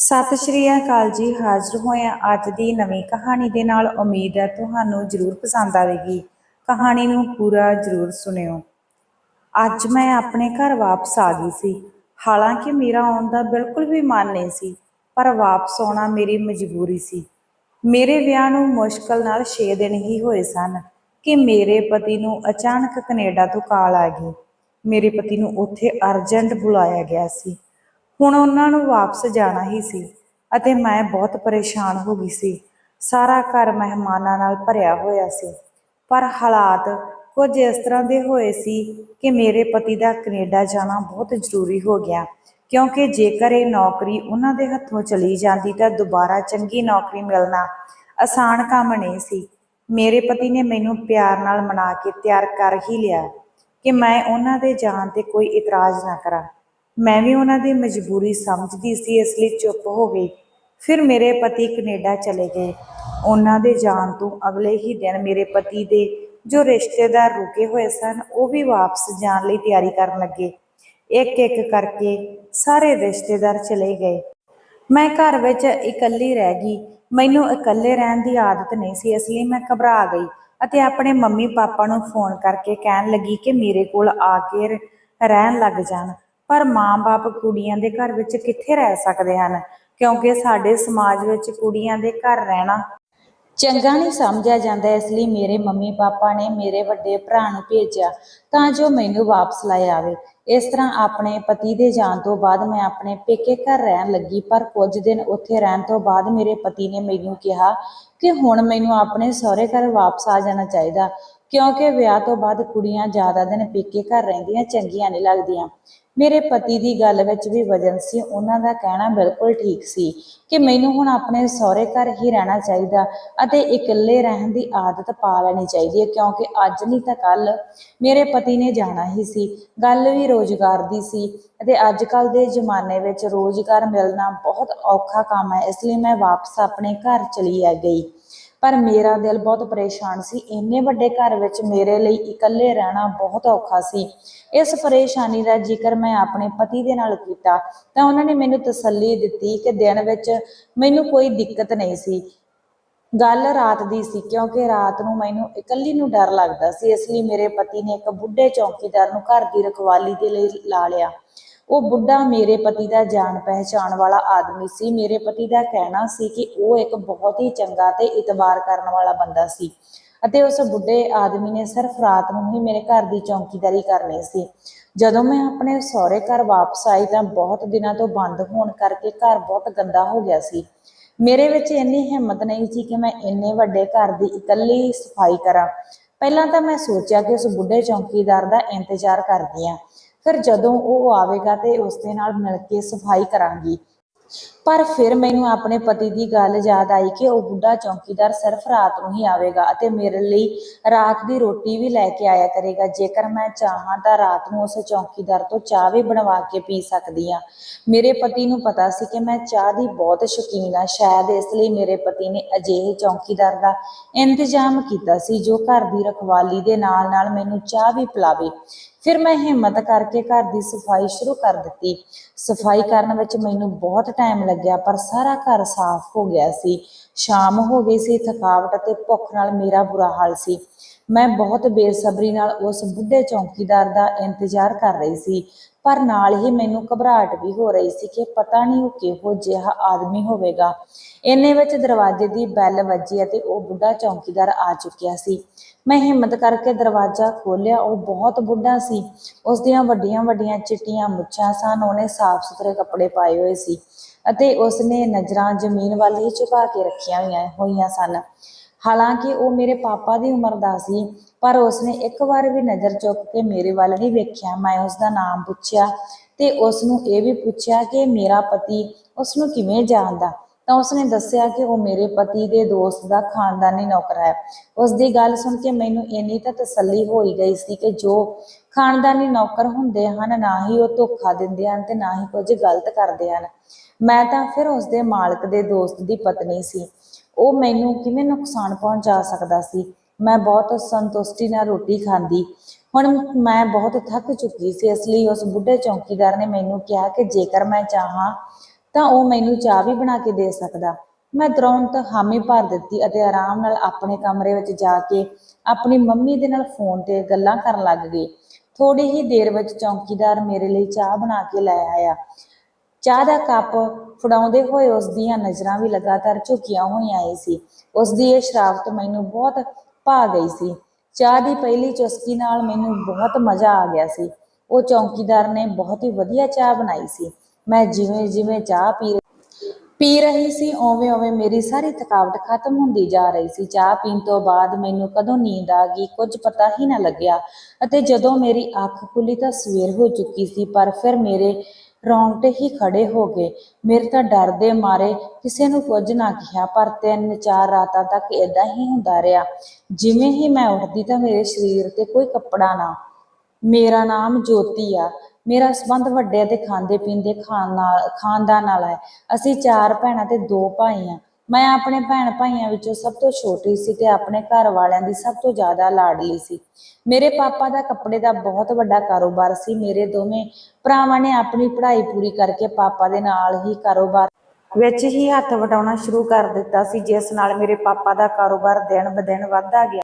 ਸਤਿ ਸ਼੍ਰੀ ਅਕਾਲ ਜੀ, ਹਾਜ਼ਰ ਹੋਏ ਹਾਂ ਅੱਜ ਦੀ ਨਵੀਂ ਕਹਾਣੀ ਦੇ ਨਾਲ ਉਮੀਦ ਹੈ ਤੁਹਾਨੂੰ ਜ਼ਰੂਰ ਪਸੰਦ ਆਵੇਗੀ। ਕਹਾਣੀ ਨੂੰ ਪੂਰਾ ਜ਼ਰੂਰ ਸੁਣਿਓ। ਅੱਜ ਮੈਂ ਆਪਣੇ ਘਰ ਵਾਪਸ ਆ ਗਈ ਸੀ। ਹਾਲਾਂਕਿ ਮੇਰਾ ਆਉਣ ਦਾ ਬਿਲਕੁਲ ਵੀ ਮਨ ਨਹੀਂ ਸੀ, ਪਰ ਵਾਪਸ ਆਉਣਾ ਮੇਰੀ ਮਜਬੂਰੀ ਸੀ। ਮੇਰੇ ਵਿਆਹ ਨੂੰ ਮੁਸ਼ਕਲ ਨਾਲ 6 ਦਿਨ ਹੀ ਹੋਏ ਸਨ ਕਿ ਮੇਰੇ ਪਤੀ ਨੂੰ ਅਚਾਨਕ ਕੈਨੇਡਾ ਤੋਂ ਕਾਲ ਆ ਗਈ। ਮੇਰੇ ਪਤੀ ਨੂੰ ਉੱਥੇ ਅਰਜੈਂਟ ਬੁਲਾਇਆ ਗਿਆ ਸੀ। ਹੁਣ ਉਹਨਾਂ ਨੂੰ ਵਾਪਸ ਜਾਣਾ ਹੀ ਸੀ ਅਤੇ ਮੈਂ ਬਹੁਤ ਪਰੇਸ਼ਾਨ ਹੋ ਗਈ ਸੀ। ਸਾਰਾ ਘਰ ਮਹਿਮਾਨਾਂ ਨਾਲ ਭਰਿਆ ਹੋਇਆ ਸੀ। ਪਰ ਹਾਲਾਤ ਕੁਝ ਇਸ ਤਰ੍ਹਾਂ ਦੇ ਹੋਏ ਸੀ ਕਿ ਮੇਰੇ ਪਤੀ ਦਾ ਕੈਨੇਡਾ ਜਾਣਾ ਬਹੁਤ ਜ਼ਰੂਰੀ ਹੋ ਗਿਆ, ਕਿਉਂਕਿ ਜੇਕਰ ਇਹ ਨੌਕਰੀ ਉਹਨਾਂ ਦੇ ਹੱਥੋਂ ਚਲੀ ਜਾਂਦੀ ਤਾਂ ਦੁਬਾਰਾ ਚੰਗੀ ਨੌਕਰੀ ਮਿਲਣਾ ਆਸਾਨ ਕੰਮ ਨਹੀਂ ਸੀ। ਮੇਰੇ ਪਤੀ ਨੇ ਮੈਨੂੰ ਪਿਆਰ ਨਾਲ ਮਨਾ ਕੇ ਤਿਆਰ ਕਰ ਹੀ ਲਿਆ ਕਿ ਮੈਂ ਉਹਨਾਂ ਦੇ ਜਾਣ ਤੇ ਕੋਈ ਇਤਰਾਜ਼ ਨਾ ਕਰਾਂ। ਮੈਂ ਵੀ ਉਹਨਾਂ ਦੀ ਮਜਬੂਰੀ ਸਮਝਦੀ ਸੀ, ਇਸ ਲਈ ਚੁੱਪ ਹੋ ਗਈ। ਫਿਰ ਮੇਰੇ ਪਤੀ ਕੈਨੇਡਾ ਚਲੇ ਗਏ। ਉਹਨਾਂ ਦੇ ਜਾਣ ਤੋਂ ਅਗਲੇ ਹੀ ਦਿਨ ਮੇਰੇ ਪਤੀ ਦੇ ਜੋ ਰਿਸ਼ਤੇਦਾਰ ਰੁਕੇ ਹੋਏ ਸਨ, ਉਹ ਵੀ ਵਾਪਸ ਜਾਣ ਲਈ ਤਿਆਰੀ ਕਰਨ ਲੱਗੇ। ਇੱਕ ਇੱਕ ਕਰਕੇ ਸਾਰੇ ਰਿਸ਼ਤੇਦਾਰ ਚਲੇ ਗਏ। ਮੈਂ ਘਰ ਵਿੱਚ ਇਕੱਲੀ ਰਹਿ ਗਈ। ਮੈਨੂੰ ਇਕੱਲੇ ਰਹਿਣ ਦੀ ਆਦਤ ਨਹੀਂ ਸੀ, ਇਸ ਲਈ ਮੈਂ ਘਬਰਾ ਗਈ ਅਤੇ ਆਪਣੇ ਮੰਮੀ ਪਾਪਾ ਨੂੰ ਫੋਨ ਕਰਕੇ ਕਹਿਣ ਲੱਗੀ ਕਿ ਮੇਰੇ ਕੋਲ ਆ ਕੇ ਰਹਿਣ ਲੱਗ ਜਾਣ। ਪਰ ਮਾਂ-ਬਾਪ ਕੁੜੀਆਂ ਦੇ ਘਰ ਵਿੱਚ ਕਿੱਥੇ ਰਹਿ ਸਕਦੇ ਹਨ? ਕਿਉਂਕਿ ਸਾਡੇ ਸਮਾਜ ਵਿੱਚ ਕੁੜੀਆਂ ਦੇ ਘਰ ਰਹਿਣਾ ਚੰਗਾ ਨਹੀਂ ਸਮਝਿਆ ਜਾਂਦਾ, ਇਸ ਲਈ ਮੇਰੇ ਮੰਮੀ ਪਾਪਾ ਨੇ ਮੇਰੇ ਵੱਡੇ ਭਰਾ ਨੂੰ ਭੇਜਿਆ ਤਾਂ ਜੋ ਮੈਨੂੰ ਵਾਪਸ ਲੈ ਆਵੇ। ਇਸ ਤਰ੍ਹਾਂ ਆਪਣੇ ਪਤੀ ਦੇ ਜਾਣ ਤੋਂ ਬਾਅਦ ਮੈਂ ਆਪਣੇ ਪੇਕੇ ਘਰ ਰਹਿਣ ਲੱਗੀ, ਪਰ ਕੁਝ ਦਿਨ ਉੱਥੇ ਰਹਿਣ ਤੋਂ ਬਾਅਦ ਮੇਰੇ ਪਤੀ ਨੇ ਮੈਨੂੰ ਕਿਹਾ ਕਿ ਹੁਣ ਮੈਨੂੰ ਆਪਣੇ ਸਹੁਰੇ ਘਰ ਵਾਪਸ ਆ ਜਾਣਾ ਚਾਹੀਦਾ, ਕਿਉਂਕਿ ਵਿਆਹ ਤੋਂ ਬਾਅਦ ਕੁੜੀਆਂ ਜ਼ਿਆਦਾ ਦਿਨ ਪੇਕੇ ਘਰ ਰਹਿੰਦੀਆਂ, ਚੰਗੀਆਂ ਨਹੀਂ ਲੱਗਦੀਆਂ। ਮੇਰੇ ਪਤੀ ਦੀ ਗੱਲ ਵਿੱਚ ਵੀ ਵਜਨ ਸੀ, ਉਹਨਾਂ ਦਾ ਕਹਿਣਾ ਬਿਲਕੁਲ ਠੀਕ ਸੀ ਕਿ ਮੈਨੂੰ ਹੁਣ ਆਪਣੇ ਸਹੁਰੇ ਘਰ ਹੀ ਰਹਿਣਾ ਚਾਹੀਦਾ ਅਤੇ ਇਕੱਲੇ ਰਹਿਣ ਦੀ ਆਦਤ ਪਾ ਲੈਣੀ ਚਾਹੀਦੀ ਹੈ, ਕਿਉਂਕਿ ਅੱਜ ਨਹੀਂ ਤਾਂ ਕੱਲ ਮੇਰੇ ਪਤੀ ਨੇ ਜਾਣਾ ਹੀ ਸੀ। ਗੱਲ ਵੀ ਰੋਜ਼ਗਾਰ ਦੀ ਸੀ ਅਤੇ ਅੱਜ ਕੱਲ ਦੇ ਜ਼ਮਾਨੇ ਵਿੱਚ ਰੋਜ਼ਗਾਰ ਮਿਲਣਾ ਬਹੁਤ ਔਖਾ ਕੰਮ ਹੈ, ਇਸ ਲਈ ਮੈਂ ਵਾਪਸ ਆਪਣੇ ਘਰ ਚਲੀ ਆ ਗਈ। ਪਰ ਮੇਰਾ ਦਿਲ ਬਹੁਤ ਪਰੇਸ਼ਾਨ ਸੀ। ਇੰਨੇ ਵੱਡੇ ਘਰ ਵਿੱਚ ਮੇਰੇ ਲਈ ਇਕੱਲੇ ਰਹਿਣਾ ਬਹੁਤ ਔਖਾ ਸੀ। ਇਸ ਪਰੇਸ਼ਾਨੀ ਦਾ ਜ਼ਿਕਰ ਮੈਂ ਆਪਣੇ ਪਤੀ ਦੇ ਨਾਲ ਕੀਤਾ ਤਾਂ ਉਹਨਾਂ ਨੇ ਮੈਨੂੰ ਤਸੱਲੀ ਦਿੱਤੀ ਕਿ ਦਿਨ ਵਿੱਚ ਮੈਨੂੰ ਕੋਈ ਦਿੱਕਤ ਨਹੀਂ ਸੀ। ਗੱਲ ਰਾਤ ਦੀ ਸੀ ਕਿਉਂਕਿ ਰਾਤ ਨੂੰ ਮੈਨੂੰ ਇਕੱਲੀ ਨੂੰ ਡਰ ਲੱਗਦਾ ਸੀ, ਇਸ ਲਈ ਮੇਰੇ ਪਤੀ ਨੇ ਇੱਕ ਬੁੱਢੇ ਚੌਕੀਦਾਰ ਨੂੰ ਘਰ ਦੀ ਰਖਵਾਲੀ ਦੇ ਲਈ ਲਾ ਲਿਆ। ਉਹ ਬੁੱਢਾ ਮੇਰੇ ਪਤੀ ਦਾ ਜਾਣ ਪਹਿਚਾਣ ਵਾਲਾ ਆਦਮੀ ਸੀ। ਮੇਰੇ ਪਤੀ ਦਾ ਕਹਿਣਾ ਸੀ ਕਿ ਉਹ ਇੱਕ ਬਹੁਤ ਹੀ ਚੰਗਾ ਤੇ ਇਤਬਾਰ ਕਰਨ ਵਾਲਾ ਬੰਦਾ ਸੀ ਅਤੇ ਉਸ ਬੁੱਢੇ ਆਦਮੀ ਨੇ ਸਿਰਫ ਰਾਤ ਨੂੰ ਹੀ ਮੇਰੇ ਘਰ ਦੀ ਚੌਕੀਦਾਰੀ ਕਰਨੀ ਸੀ। ਜਦੋਂ ਮੈਂ ਆਪਣੇ ਸਹੁਰੇ ਘਰ ਵਾਪਸ ਆਈ ਤਾਂ ਬਹੁਤ ਦਿਨਾਂ ਤੋਂ ਬੰਦ ਹੋਣ ਕਰਕੇ ਘਰ ਬਹੁਤ ਗੰਦਾ ਹੋ ਗਿਆ ਸੀ। ਮੇਰੇ ਵਿੱਚ ਇੰਨੀ ਹਿੰਮਤ ਨਹੀਂ ਸੀ ਕਿ ਮੈਂ ਇੰਨੇ ਵੱਡੇ ਘਰ ਦੀ ਇਕੱਲੀ ਸਫ਼ਾਈ ਕਰਾਂ। ਪਹਿਲਾਂ ਤਾਂ ਮੈਂ ਸੋਚਿਆ ਕਿ ਉਸ ਬੁੱਢੇ ਚੌਕੀਦਾਰ ਦਾ ਇੰਤਜ਼ਾਰ ਕਰਦੀ ਹਾਂ। ਫਿਰ ਜਦੋਂ ਉਹ ਆਵੇਗਾ ਤੇ ਉਸ ਦੇ ਨਾਲ ਮਿਲ ਕੇ ਸਫ਼ਾਈ ਕਰਾਂਗੀ। ਪਰ ਫਿਰ ਮੈਨੂੰ ਆਪਣੇ ਪਤੀ ਦੀ ਗੱਲ ਯਾਦ ਆਈ ਕਿ ਉਹ ਬੁੱਢਾ ਚੌਕੀਦਾਰ ਸਿਰਫ ਰਾਤ ਨੂੰ ਹੀ ਆਵੇਗਾ ਅਤੇ ਮੇਰੇ ਲਈ ਰਾਤ ਦੀ ਰੋਟੀ ਵੀ ਲੈ ਕੇ ਆਇਆ ਕਰੇਗਾ। ਜੇਕਰ ਮੈਂ ਚਾਹਾਂ ਤਾਂ ਰਾਤ ਨੂੰ ਉਸ ਚੌਕੀਦਾਰ ਤੋਂ ਚਾਹ ਵੀ ਬਣਵਾ ਕੇ ਪੀ ਸਕਦੀ ਹਾਂ। ਮੇਰੇ ਪਤੀ ਨੂੰ ਪਤਾ ਸੀ ਕਿ ਮੈਂ ਚਾਹ ਦੀ ਬਹੁਤ ਸ਼ੌਕੀਨ ਹਾਂ। ਸ਼ਾਇਦ ਇਸ ਲਈ ਮੇਰੇ ਪਤੀ ਨੇ ਅਜਿਹੇ ਚੌਕੀਦਾਰ ਦਾ ਇੰਤਜ਼ਾਮ ਕੀਤਾ ਸੀ ਜੋ ਘਰ ਦੀ ਰਖਵਾਲੀ ਦੇ ਨਾਲ ਨਾਲ ਮੈਨੂੰ ਚਾਹ ਵੀ ਪਿਲਾਵੇ। ਫਿਰ ਮੈਂ ਹਿੰਮਤ ਕਰਕੇ ਘਰ ਦੀ ਸਫ਼ਾਈ ਸ਼ੁਰੂ ਕਰ ਦਿੱਤੀ। ਸਫ਼ਾਈ ਕਰਨ ਵਿੱਚ ਮੈਨੂੰ ਬਹੁਤ ਟਾਈਮ ਲੱਗਿਆ, ਪਰ ਸਾਰਾ ਘਰ ਸਾਫ਼ ਹੋ ਗਿਆ ਸੀ। ਸ਼ਾਮ ਹੋ ਗਈ ਸੀ, ਥਕਾਵਟ ਅਤੇ ਭੁੱਖ ਨਾਲ ਮੇਰਾ ਬੁਰਾ ਹਾਲ ਸੀ। ਮੈਂ ਬਹੁਤ ਬੇਸਬਰੀ ਨਾਲ ਉਸ ਬੁੱਢੇ ਚੌਕੀਦਾਰ ਦਾ ਇੰਤਜ਼ਾਰ ਕਰ ਰਹੀ ਸੀ, ਪਰ ਨਾਲ ਹੀ ਮੈਨੂੰ ਘਬਰਾਹਟ ਵੀ ਹੋ ਰਹੀ ਸੀ ਕਿ ਪਤਾ ਨਹੀਂ ਉਹ ਕਿਹੋ ਜਿਹਾ ਆਦਮੀ ਹੋਵੇਗਾ। ਇੰਨੇ ਵਿੱਚ ਦਰਵਾਜ਼ੇ ਦੀ ਬੈਲ ਵੱਜੀ ਅਤੇ ਉਹ ਬੁੱਢਾ ਚੌਕੀਦਾਰ ਆ ਚੁੱਕਿਆ ਸੀ। ਮੈਂ ਹਿੰਮਤ ਕਰਕੇ ਦਰਵਾਜ਼ਾ ਖੋਲ੍ਹਿਆ, ਉਹ ਬਹੁਤ ਬੁੱਢਾ ਸੀ। ਉਸ ਦੀਆਂ ਵੱਡੀਆਂ ਵੱਡੀਆਂ ਚਿੱਟੀਆਂ ਮੁੱਛਾਂ ਸਨ, ਉਹਨੇ ਸਾਫ਼ ਸੁਥਰੇ ਕੱਪੜੇ ਪਾਏ ਹੋਏ ਸੀ। ਅਤੇ ਉਸਨੇ ਨਜ਼ਰਾਂ ਜ਼ਮੀਨ ਵੱਲ ਹੀ ਝੁਕਾ ਕੇ ਰੱਖੀਆਂ ਹੋਈਆਂ ਹੋਈਆਂ ਸਨ। ਹਾਲਾਂਕਿ ਉਹ ਮੇਰੇ ਪਾਪਾ ਦੀ ਉਮਰ ਦਾ ਸੀ, ਪਰ ਉਸਨੇ ਇੱਕ ਵਾਰ ਵੀ ਨਜ਼ਰ ਚੁੱਕ ਕੇ ਮੇਰੇ ਵੱਲ ਨਹੀਂ ਵੇਖਿਆ। ਮੈਂ ਉਸ ਦਾ ਨਾਮ ਪੁੱਛਿਆ ਤੇ ਉਸ ਨੂੰ ਇਹ ਵੀ ਪੁੱਛਿਆ ਕਿ ਮੇਰਾ ਪਤੀ ਉਸ ਨੂੰ ਕਿਵੇਂ ਜਾਣਦਾ? ਤਾਂ ਉਸਨੇ ਦੱਸਿਆ ਕਿ ਉਹ ਮੇਰੇ ਪਤੀ ਦੇ ਦੋਸਤ ਦਾ ਖਾਨਦਾਨੀ ਨੌਕਰ ਹੈ। ਉਸ ਦੀ ਗੱਲ ਸੁਣ ਕੇ ਮੈਨੂੰ ਇੰਨੀ ਤਾਂ ਤਸੱਲੀ ਹੋਈ ਗਈ ਸੀ ਕਿ ਜੋ ਖਾਨਦਾਨੀ ਨੌਕਰ ਹੁੰਦੇ ਹਨ, ਨਾ ਹੀ ਉਹ ਧੋਖਾ ਦਿੰਦੇ ਹਨ ਤੇ ਨਾ ਹੀ ਕੁਝ ਗਲਤ ਕਰਦੇ ਹਨ। ਮੈਂ ਤਾਂ ਫਿਰ ਉਸ ਦੇ ਮਾਲਕ ਦੇ ਦੋਸਤ ਦੀ ਪਤਨੀ ਸੀ। ਉਹ ਮੈਨੂੰ ਕਿਵੇਂ ਨੁਕਸਾਨ ਪਹੁੰਚਾ ਸਕਦਾ ਸੀ? ਮੈਂ ਬਹੁਤ ਸੰਤੁਸ਼ਟੀ ਨਾਲ ਰੋਟੀ ਖਾਂਦੀ। ਹੁਣ ਮੈਂ ਬਹੁਤ ਥੱਕ ਚੁੱਕੀ ਸੀ, ਇਸ ਲਈ ਉਸ ਬੁੱਢੇ ਚੌਕੀਦਾਰ ਨੇ ਮੈਨੂੰ ਕਿਹਾ ਕਿ ਜੇਕਰ ਮੈਂ ਚਾਹਾਂ ਤਾਂ ਉਹ ਮੈਨੂੰ ਚਾਹ ਵੀ ਬਣਾ ਕੇ ਦੇ ਸਕਦਾ। ਮੈਂ ਤੁਰੰਤ ਹਾਮੀ ਭਰ ਦਿੱਤੀ ਅਤੇ ਆਰਾਮ ਨਾਲ ਆਪਣੇ ਕਮਰੇ ਵਿੱਚ ਜਾ ਕੇ ਆਪਣੀ ਮੰਮੀ ਦੇ ਨਾਲ ਫੋਨ ਤੇ ਗੱਲਾਂ ਕਰਨ ਲੱਗ ਗਈ। ਥੋੜੀ ਹੀ ਦੇਰ ਵਿੱਚ ਚੌਂਕੀਦਾਰ ਮੇਰੇ ਲਈ ਚਾਹ ਬਣਾ ਕੇ ਲੈ ਆਇਆ। ਚਾਹ ਦਾ ਕੱਪ ਫੜਾਉਂਦੇ ਹੋਏ ਉਸ ਦੀਆਂ ਨਜ਼ਰਾਂ ਵੀ ਲਗਾਤਾਰ ਝੁਕੀਆਂ ਹੋਈਆਂ ਏ ਸੀ। ਉਸ ਦੀ ਇਹ ਸ਼ਰਾਫਤ ਮੈਨੂੰ ਬਹੁਤ ਭਾ ਗਈ ਸੀ। ਚਾਹ ਦੀ ਪਹਿਲੀ ਚੁਸਕੀ ਨਾਲ ਮੈਨੂੰ ਬਹੁਤ ਮਜ਼ਾ ਆ ਗਿਆ ਸੀ। ਉਹ ਚੌਕੀਦਾਰ ਨੇ ਬਹੁਤ ਹੀ ਵਧੀਆ ਚਾਹ ਬਣਾਈ ਸੀ। ਮੈਂ ਜਿਵੇਂ ਜਿਵੇਂ ਚਾਹ ਪੀ ਪੀ ਰਹੀ ਸੀ ਓਵੇਂ ਓਵੇਂ ਮੇਰੀ ਸਾਰੀ ਥਕਾਵਟ ਖਤਮ ਹੁੰਦੀ ਜਾ ਰਹੀ ਸੀ। ਚਾਹ ਪੀਣ ਤੋਂ ਬਾਅਦ ਮੈਨੂੰ ਕਦੋਂ ਨੀਂਦ ਆ ਗਈ ਕੁਝ ਪਤਾ ਹੀ ਨਾ ਲੱਗਿਆ ਅਤੇ ਜਦੋਂ ਮੇਰੀ ਅੱਖ ਖੁੱਲੀ ਤਾਂ ਸਵੇਰ ਹੋ ਚੁੱਕੀ ਸੀ, ਪਰ ਫਿਰ ਮੇਰੇ ਰੌਂਗਟੇ ਹੀ ਖੜੇ ਹੋ ਗਏ। ਮੇਰੇ ਤਾਂ ਡਰ ਦੇ ਮਾਰੇ ਕਿਸੇ ਨੂੰ ਕੁਝ ਨਾ ਕਿਹਾ, ਪਰ ਤਿੰਨ ਚਾਰ ਰਾਤਾਂ ਤੱਕ ਇਦਾਂ ਹੀ ਹੁੰਦਾ ਰਿਹਾ। ਜਿਵੇਂ ਹੀ ਮੈਂ ਉੱਠਦੀ ਤਾਂ ਮੇਰੇ ਸਰੀਰ ਤੇ ਕੋਈ ਕੱਪੜਾ ਨਾ। ਮੇਰਾ ਨਾਮ ਜੋਤੀ ਆ। ਮੇਰਾ ਸੰਬੰਧ ਵੱਡੇ ਅਤੇ ਖਾਂਦੇ ਪੀਂਦੇ ਖਾਨ ਨਾਲ, ਖਾਨਦਾਨ ਨਾਲ ਹੈ। ਅਸੀਂ ਚਾਰ ਭੈਣਾਂ ਤੇ ਦੋ ਭਾਈ ਹਾਂ ਮੈਂ ਆਪਣੇ ਭੈਣ ਭਾਈਆਂ ਵਿੱਚੋਂ ਸਭ ਤੋਂ ਛੋਟੀ ਸੀ ਤੇ ਆਪਣੇ ਘਰ ਵਾਲਿਆਂ ਦੀ ਸਭ ਤੋਂ ਜ਼ਿਆਦਾ ਲਾਡਲੀ ਸੀ। ਮੇਰੇ ਪਾਪਾ ਦਾ ਕੱਪੜੇ ਦਾ ਬਹੁਤ ਵੱਡਾ ਕਾਰੋਬਾਰ ਸੀ। ਮੇਰੇ ਦੋਵੇਂ ਭਰਾਵਾਂ ਨੇ ਆਪਣੀ ਪੜ੍ਹਾਈ ਪੂਰੀ ਕਰਕੇ ਪਾਪਾ ਦੇ ਨਾਲ ਹੀ ਕਾਰੋਬਾਰ ਵਿੱਚ ਹੀ ਹੱਥ ਵਟਾਉਣਾ ਸ਼ੁਰੂ ਕਰ ਦਿੱਤਾ ਸੀ, ਜਿਸ ਨਾਲ ਮੇਰੇ ਪਾਪਾ ਦਾ ਕਾਰੋਬਾਰ ਦਿਨ ਬ ਦਿਨ ਵੱਧਦਾ ਗਿਆ।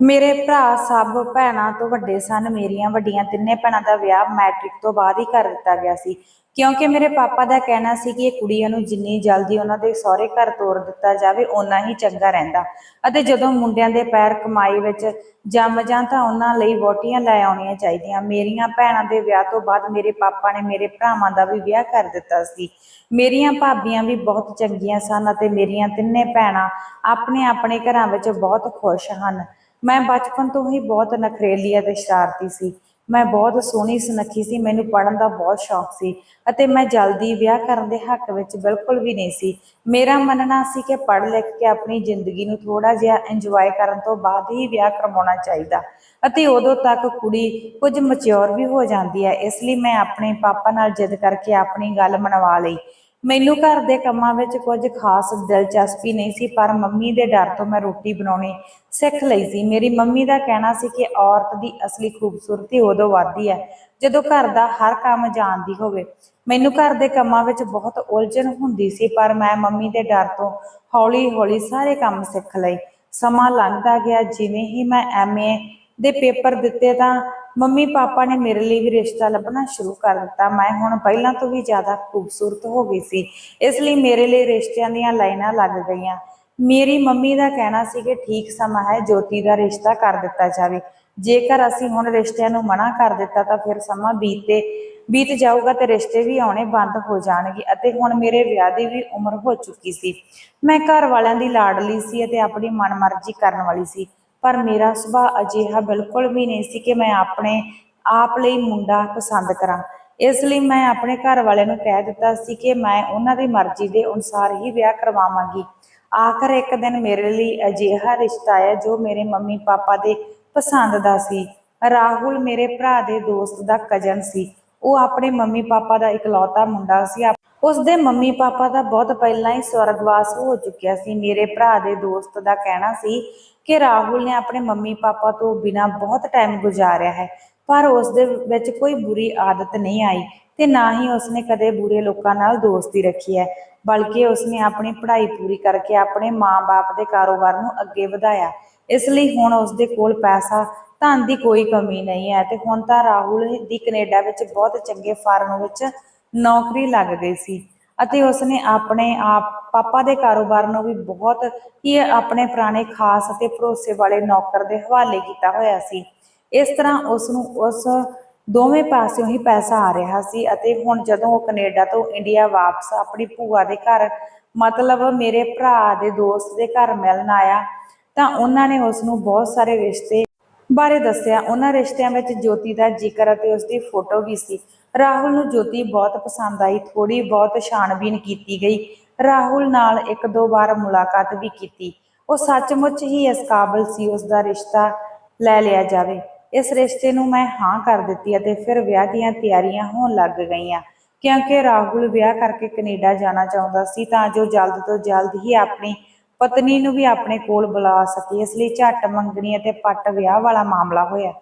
ਮੇਰੇ ਭਰਾ ਸਭ ਭੈਣਾਂ ਤੋਂ ਵੱਡੇ ਸਨ, ਮੇਰੀਆਂ ਵੱਡੀਆਂ ਤਿੰਨੇ ਭੈਣਾਂ ਦਾ ਵਿਆਹ ਮੈਟ੍ਰਿਕ ਤੋਂ ਬਾਅਦ ਹੀ ਕਰ ਦਿੱਤਾ ਗਿਆ ਸੀ। ਕਿਉਂਕਿ ਮੇਰੇ ਪਾਪਾ ਦਾ ਕਹਿਣਾ ਸੀ ਕਿ ਇਹ ਕੁੜੀਆਂ ਨੂੰ ਜਿੰਨੀ ਜਲਦੀ ਉਹਨਾਂ ਦੇ ਸਹੁਰੇ ਘਰ ਤੋਰ ਦਿੱਤਾ ਜਾਵੇ, ਓਨਾ ਹੀ ਚੰਗਾ ਰਹਿੰਦਾ। ਅਤੇ ਜਦੋਂ ਮੁੰਡਿਆਂ ਦੇ ਪੈਰ ਕਮਾਈ ਵਿੱਚ ਜੰਮ ਜਾਂ ਤਾਂ ਉਹਨਾਂ ਲਈ ਵੋਟੀਆਂ ਲੈ ਆਉਣੀਆਂ ਚਾਹੀਦੀਆਂ, ਮੇਰੀਆਂ ਭੈਣਾਂ ਦੇ ਵਿਆਹ ਤੋਂ ਬਾਅਦ ਮੇਰੇ ਪਾਪਾ ਨੇ ਮੇਰੇ ਭਰਾਵਾਂ ਦਾ ਵੀ ਵਿਆਹ ਕਰ ਦਿੱਤਾ ਸੀ। ਮੇਰੀਆਂ ਭਾਬੀਆਂ ਵੀ ਬਹੁਤ ਚੰਗੀਆਂ ਸਨ ਅਤੇ ਮੇਰੀਆਂ ਤਿੰਨੇ ਭੈਣਾਂ ਆਪਣੇ ਆਪਣੇ ਘਰਾਂ ਵਿੱਚ ਬਹੁਤ ਖੁਸ਼ ਹਨ। ਮੈਂ ਬਚਪਨ ਤੋਂ ਹੀ ਬਹੁਤ ਨਖਰੇਲੀ ਅਤੇ ਸ਼ਰਾਰਤੀ ਸੀ। ਮੈਂ ਬਹੁਤ ਸੋਹਣੀ ਸੁਨੱਖੀ ਸੀ, ਮੈਨੂੰ ਪੜ੍ਹਨ ਦਾ ਬਹੁਤ ਸ਼ੌਕ ਸੀ ਅਤੇ ਮੈਂ ਜਲਦੀ ਵਿਆਹ ਕਰਨ ਦੇ ਹੱਕ ਵਿੱਚ ਬਿਲਕੁਲ ਵੀ ਨਹੀਂ ਸੀ। ਮੇਰਾ ਮੰਨਣਾ ਸੀ ਕਿ ਪੜ੍ਹ ਲਿਖ ਕੇ ਆਪਣੀ ਜ਼ਿੰਦਗੀ ਨੂੰ ਥੋੜਾ ਜਿਹਾ ਇੰਜੋਏ ਕਰਨ ਤੋਂ ਬਾਅਦ ਹੀ ਵਿਆਹ ਕਰਵਾਉਣਾ ਚਾਹੀਦਾ ਅਤੇ ਉਦੋਂ ਤੱਕ ਕੁੜੀ ਕੁਝ ਮੈਚੁਰ ਵੀ ਹੋ ਜਾਂਦੀ ਹੈ, ਇਸ ਲਈ ਮੈਂ ਆਪਣੇ ਪਾਪਾ ਨਾਲ ਜਿੱਦ ਕਰਕੇ ਆਪਣੀ ਗੱਲ ਮਨਵਾ ਲਈ। ਮੈਨੂੰ ਘਰ ਦੇ ਕੰਮਾਂ ਵਿੱਚ ਕੁਝ ਖਾਸ ਦਿਲਚਸਪੀ ਨਹੀਂ ਸੀ, ਪਰ ਮੰਮੀ ਦੇ ਡਰ ਤੋਂ ਮੈਂ ਰੋਟੀ ਬਣਾਉਣੀ ਸਿੱਖ ਲਈ ਸੀ। ਮੇਰੀ ਮੰਮੀ ਦਾ ਕਹਿਣਾ ਸੀ ਕਿ ਔਰਤ ਦੀ ਅਸਲੀ ਖੂਬਸੂਰਤੀ ਉਦੋਂ ਵੱਧਦੀ ਹੈ ਜਦੋਂ ਘਰ ਦਾ ਹਰ ਕੰਮ ਜਾਣਦੀ ਹੋਵੇ। ਮੈਨੂੰ ਘਰ ਦੇ ਕੰਮਾਂ ਵਿੱਚ ਬਹੁਤ ਉਲਝਣ ਹੁੰਦੀ ਸੀ, ਪਰ ਮੈਂ ਮੰਮੀ ਦੇ ਡਰ ਤੋਂ ਹੌਲੀ-ਹੌਲੀ ਸਾਰੇ ਕੰਮ ਸਿੱਖ ਲਏ। ਸਮਾਂ ਲੰਘਦਾ ਗਿਆ, ਜਿਵੇਂ ਹੀ ਮੈਂ ਐਮਏ ਦੇ ਪੇਪਰ ਦਿੱਤੇ ਤਾਂ ਮੰਮੀ ਪਾਪਾ ਨੇ ਮੇਰੇ ਲਈ ਵੀ ਰਿਸ਼ਤਾ ਲੱਭਣਾ ਸ਼ੁਰੂ ਕਰ ਦਿੱਤਾ। ਮੈਂ ਹੁਣ ਪਹਿਲਾਂ ਤੋਂ ਵੀ ਜ਼ਿਆਦਾ ਖੂਬਸੂਰਤ ਹੋ ਗਈ ਸੀ। ਇਸ ਲਈ ਮੇਰੇ ਲਈ ਰਿਸ਼ਤਿਆਂ ਦੀਆਂ ਲਾਈਨਾਂ ਲੱਗ ਗਈਆਂ। ਮੇਰੀ ਮੰਮੀ ਦਾ ਕਹਿਣਾ ਸੀ ਕਿ ਠੀਕ ਸਮਾਂ ਹੈ, ਜੋਤੀ ਦਾ ਰਿਸ਼ਤਾ ਕਰ ਦਿੱਤਾ ਜਾਵੇ। ਜੇਕਰ ਅਸੀਂ ਹੁਣ ਰਿਸ਼ਤਿਆਂ ਨੂੰ ਮਨਾ ਕਰ ਦਿੱਤਾ ਤਾਂ ਫਿਰ ਸਮਾਂ ਬੀਤੇ, ਬੀਤ ਜਾਊਗਾ ਤੇ ਰਿਸ਼ਤੇ ਵੀ ਆਉਣੇ ਬੰਦ ਹੋ ਜਾਣਗੇ ਅਤੇ ਹੁਣ ਮੇਰੇ ਵਿਆਹ ਦੀ ਵੀ ਉਮਰ ਹੋ ਚੁੱਕੀ ਸੀ। ਮੈਂ ਘਰ ਵਾਲਿਆਂ ਦੀ ਲਾਡਲੀ ਸੀ ਅਤੇ ਆਪਣੀ ਮਨਮਰਜ਼ੀ ਕਰਨ ਵਾਲੀ ਸੀ। ਪਰ ਮੇਰਾ ਸੁਭਾਅ ਅਜਿਹਾ ਬਿਲਕੁਲ ਵੀ ਨਹੀਂ ਸੀ ਕਿ ਮੈਂ ਆਪਣੇ ਆਪ ਲਈ ਮੁੰਡਾ ਪਸੰਦ ਕਰਾਂ। ਇਸ ਲਈ ਮੈਂ ਆਪਣੇ ਘਰ ਵਾਲਿਆਂ ਨੂੰ ਕਹਿ ਦਿੱਤਾ ਸੀ ਕਿ ਮੈਂ ਉਹਨਾਂ ਦੀ ਮਰਜ਼ੀ ਦੇ ਅਨੁਸਾਰ ਹੀ ਵਿਆਹ ਕਰਵਾਵਾਂਗੀ। ਆਖਰ ਇੱਕ ਦਿਨ ਮੇਰੇ ਲਈ ਅਜਿਹਾ ਰਿਸ਼ਤਾ ਆਇਆ ਜੋ ਮੇਰੇ ਮੰਮੀ ਪਾਪਾ ਦੇ ਪਸੰਦ ਦਾ ਸੀ। ਰਾਹੁਲ ਮੇਰੇ ਭਰਾ ਦੇ ਦੋਸਤ ਦਾ ਕਜ਼ਨ ਸੀ। ਉਹ ਆਪਣੇ ਮੰਮੀ ਪਾਪਾ ਦਾ ਇਕਲੌਤਾ ਮੁੰਡਾ ਸੀ। ਉਸ ਦੇ ਮੰਮੀ ਪਾਪਾ ਦਾ ਬਹੁਤ ਪਹਿਲਾਂ ਹੀ ਸਵਰਗਵਾਸ ਹੋ ਚੁੱਕਿਆ ਸੀ। ਮੇਰੇ ਭਰਾ ਦੇ ਦੋਸਤ ਦਾ ਕਹਿਣਾ ਸੀ ਕਿ ਰਾਹੁਲ ਨੇ ਆਪਣੇ ਮੰਮੀ ਪਾਪਾ ਤੋਂ ਬਿਨਾਂ ਬਹੁਤ ਟਾਈਮ ਗੁਜ਼ਾਰਿਆ ਹੈ, ਪਰ ਉਸ ਦੇ ਵਿੱਚ ਕੋਈ ਬੁਰੀ ਆਦਤ ਨਹੀਂ ਆਈ ਤੇ ਨਾ ਹੀ ਉਸਨੇ ਕਦੇ ਬੁਰੇ ਲੋਕਾਂ ਨਾਲ ਦੋਸਤੀ ਰੱਖੀ ਹੈ, ਬਲਕਿ ਉਸਨੇ ਆਪਣੀ ਪੜ੍ਹਾਈ ਪੂਰੀ ਕਰਕੇ ਆਪਣੇ ਮਾਂ-ਬਾਪ ਦੇ ਕਾਰੋਬਾਰ ਨੂੰ ਅੱਗੇ ਵਧਾਇਆ। ਇਸ ਲਈ ਹੁਣ ਉਸਦੇ ਕੋਲ ਪੈਸਾ ਧਨ ਦੀ ਕੋਈ ਕਮੀ ਨਹੀਂ ਹੈ ਤੇ ਹੁਣ ਤਾਂ ਰਾਹੁਲ ਦੀ ਕੈਨੇਡਾ ਵਿੱਚ ਬਹੁਤ ਚੰਗੇ ਫਾਰਮ ਵਿੱਚ ਨੌਕਰੀ ਲੱਗ ਗਈ ਸੀ। ਅਤੇ ਉਸਨੇ ਆਪਣੇ ਆਪ, ਪਾਪਾ ਦੇ ਕਾਰੋਬਾਰ ਨੂੰ ਵੀ ਬਹੁਤ ਹੀ ਆਪਣੇ ਪੁਰਾਣੇ ਖਾਸ ਅਤੇ ਭਰੋਸੇ ਵਾਲੇ ਨੌਕਰ ਦੇ ਹਵਾਲੇ ਕੀਤਾ ਹੋਇਆ ਸੀ। ਇਸ ਤਰ੍ਹਾਂ ਉਸ ਨੂੰ ਉਸ ਦੋਵੇਂ ਪਾਸਿਓਂ ਹੀ ਪੈਸਾ ਆ ਰਿਹਾ ਸੀ ਅਤੇ ਹੁਣ ਜਦੋਂ ਉਹ ਕੈਨੇਡਾ ਤੋਂ ਇੰਡੀਆ ਵਾਪਸ ਆਪਣੀ ਭੂਆ ਦੇ ਘਰ, ਮਤਲਬ ਮੇਰੇ ਭਰਾ ਦੇ ਦੋਸਤ ਦੇ ਘਰ ਮਿਲਣ ਆਇਆ, ਤਾਂ ਉਹਨਾਂ ਨੇ ਉਸ ਨੂੰ ਬਹੁਤ ਸਾਰੇ ਰਿਸ਼ਤੇ ਬਾਰੇ ਦੱਸਿਆ। ਉਹਨਾਂ ਰਿਸ਼ਤਿਆਂ ਵਿੱਚ ਜੋਤੀ ਦਾ ਜ਼ਿਕਰ ਅਤੇ ਉਸ ਦੀ ਫੋਟੋ ਵੀ ਸੀ। ਰਾਹੁਲ ਨੂੰ ਜੋਤੀ ਬਹੁਤ ਪਸੰਦ ਆਈ। ਥੋੜੀ ਬਹੁਤ ਛਾਣਬੀਨ ਕੀਤੀ ਗਈ। ਰਾਹੁਲ ਨਾਲ ਇੱਕ ਦੋ ਵਾਰ ਮੁਲਾਕਾਤ ਵੀ ਕੀਤੀ। ਉਹ ਸੱਚਮੁੱਚ ਹੀ ਇਸ ਕਾਬਲ ਸੀ ਉਸ ਦਾ ਰਿਸ਼ਤਾ ਲੈ ਲਿਆ ਜਾਵੇ। ਇਸ ਰਿਸ਼ਤੇ ਨੂੰ ਮੈਂ ਹਾਂ ਕਰ ਦਿੱਤੀ ਅਤੇ ਫਿਰ ਵਿਆਹ ਦੀਆਂ ਤਿਆਰੀਆਂ ਹੋਣ ਲੱਗ ਗਈਆਂ। ਕਿਉਂਕਿ ਰਾਹੁਲ ਵਿਆਹ ਕਰਕੇ ਕੈਨੇਡਾ ਜਾਣਾ ਚਾਹੁੰਦਾ ਸੀ ਤਾਂ ਜੋ ਜਲਦ ਤੋਂ ਜਲਦ ਹੀ ਆਪਣੀ ਪਤਨੀ ਨੂੰ ਵੀ ਆਪਣੇ ਕੋਲ ਬੁਲਾ ਸਕੀ, ਇਸ ਲਈ ਝੱਟ ਮੰਗਣੀ ਅਤੇ ਪੱਟ ਵਿਆਹ ਵਾਲਾ ਮਾਮਲਾ ਹੋਇਆ।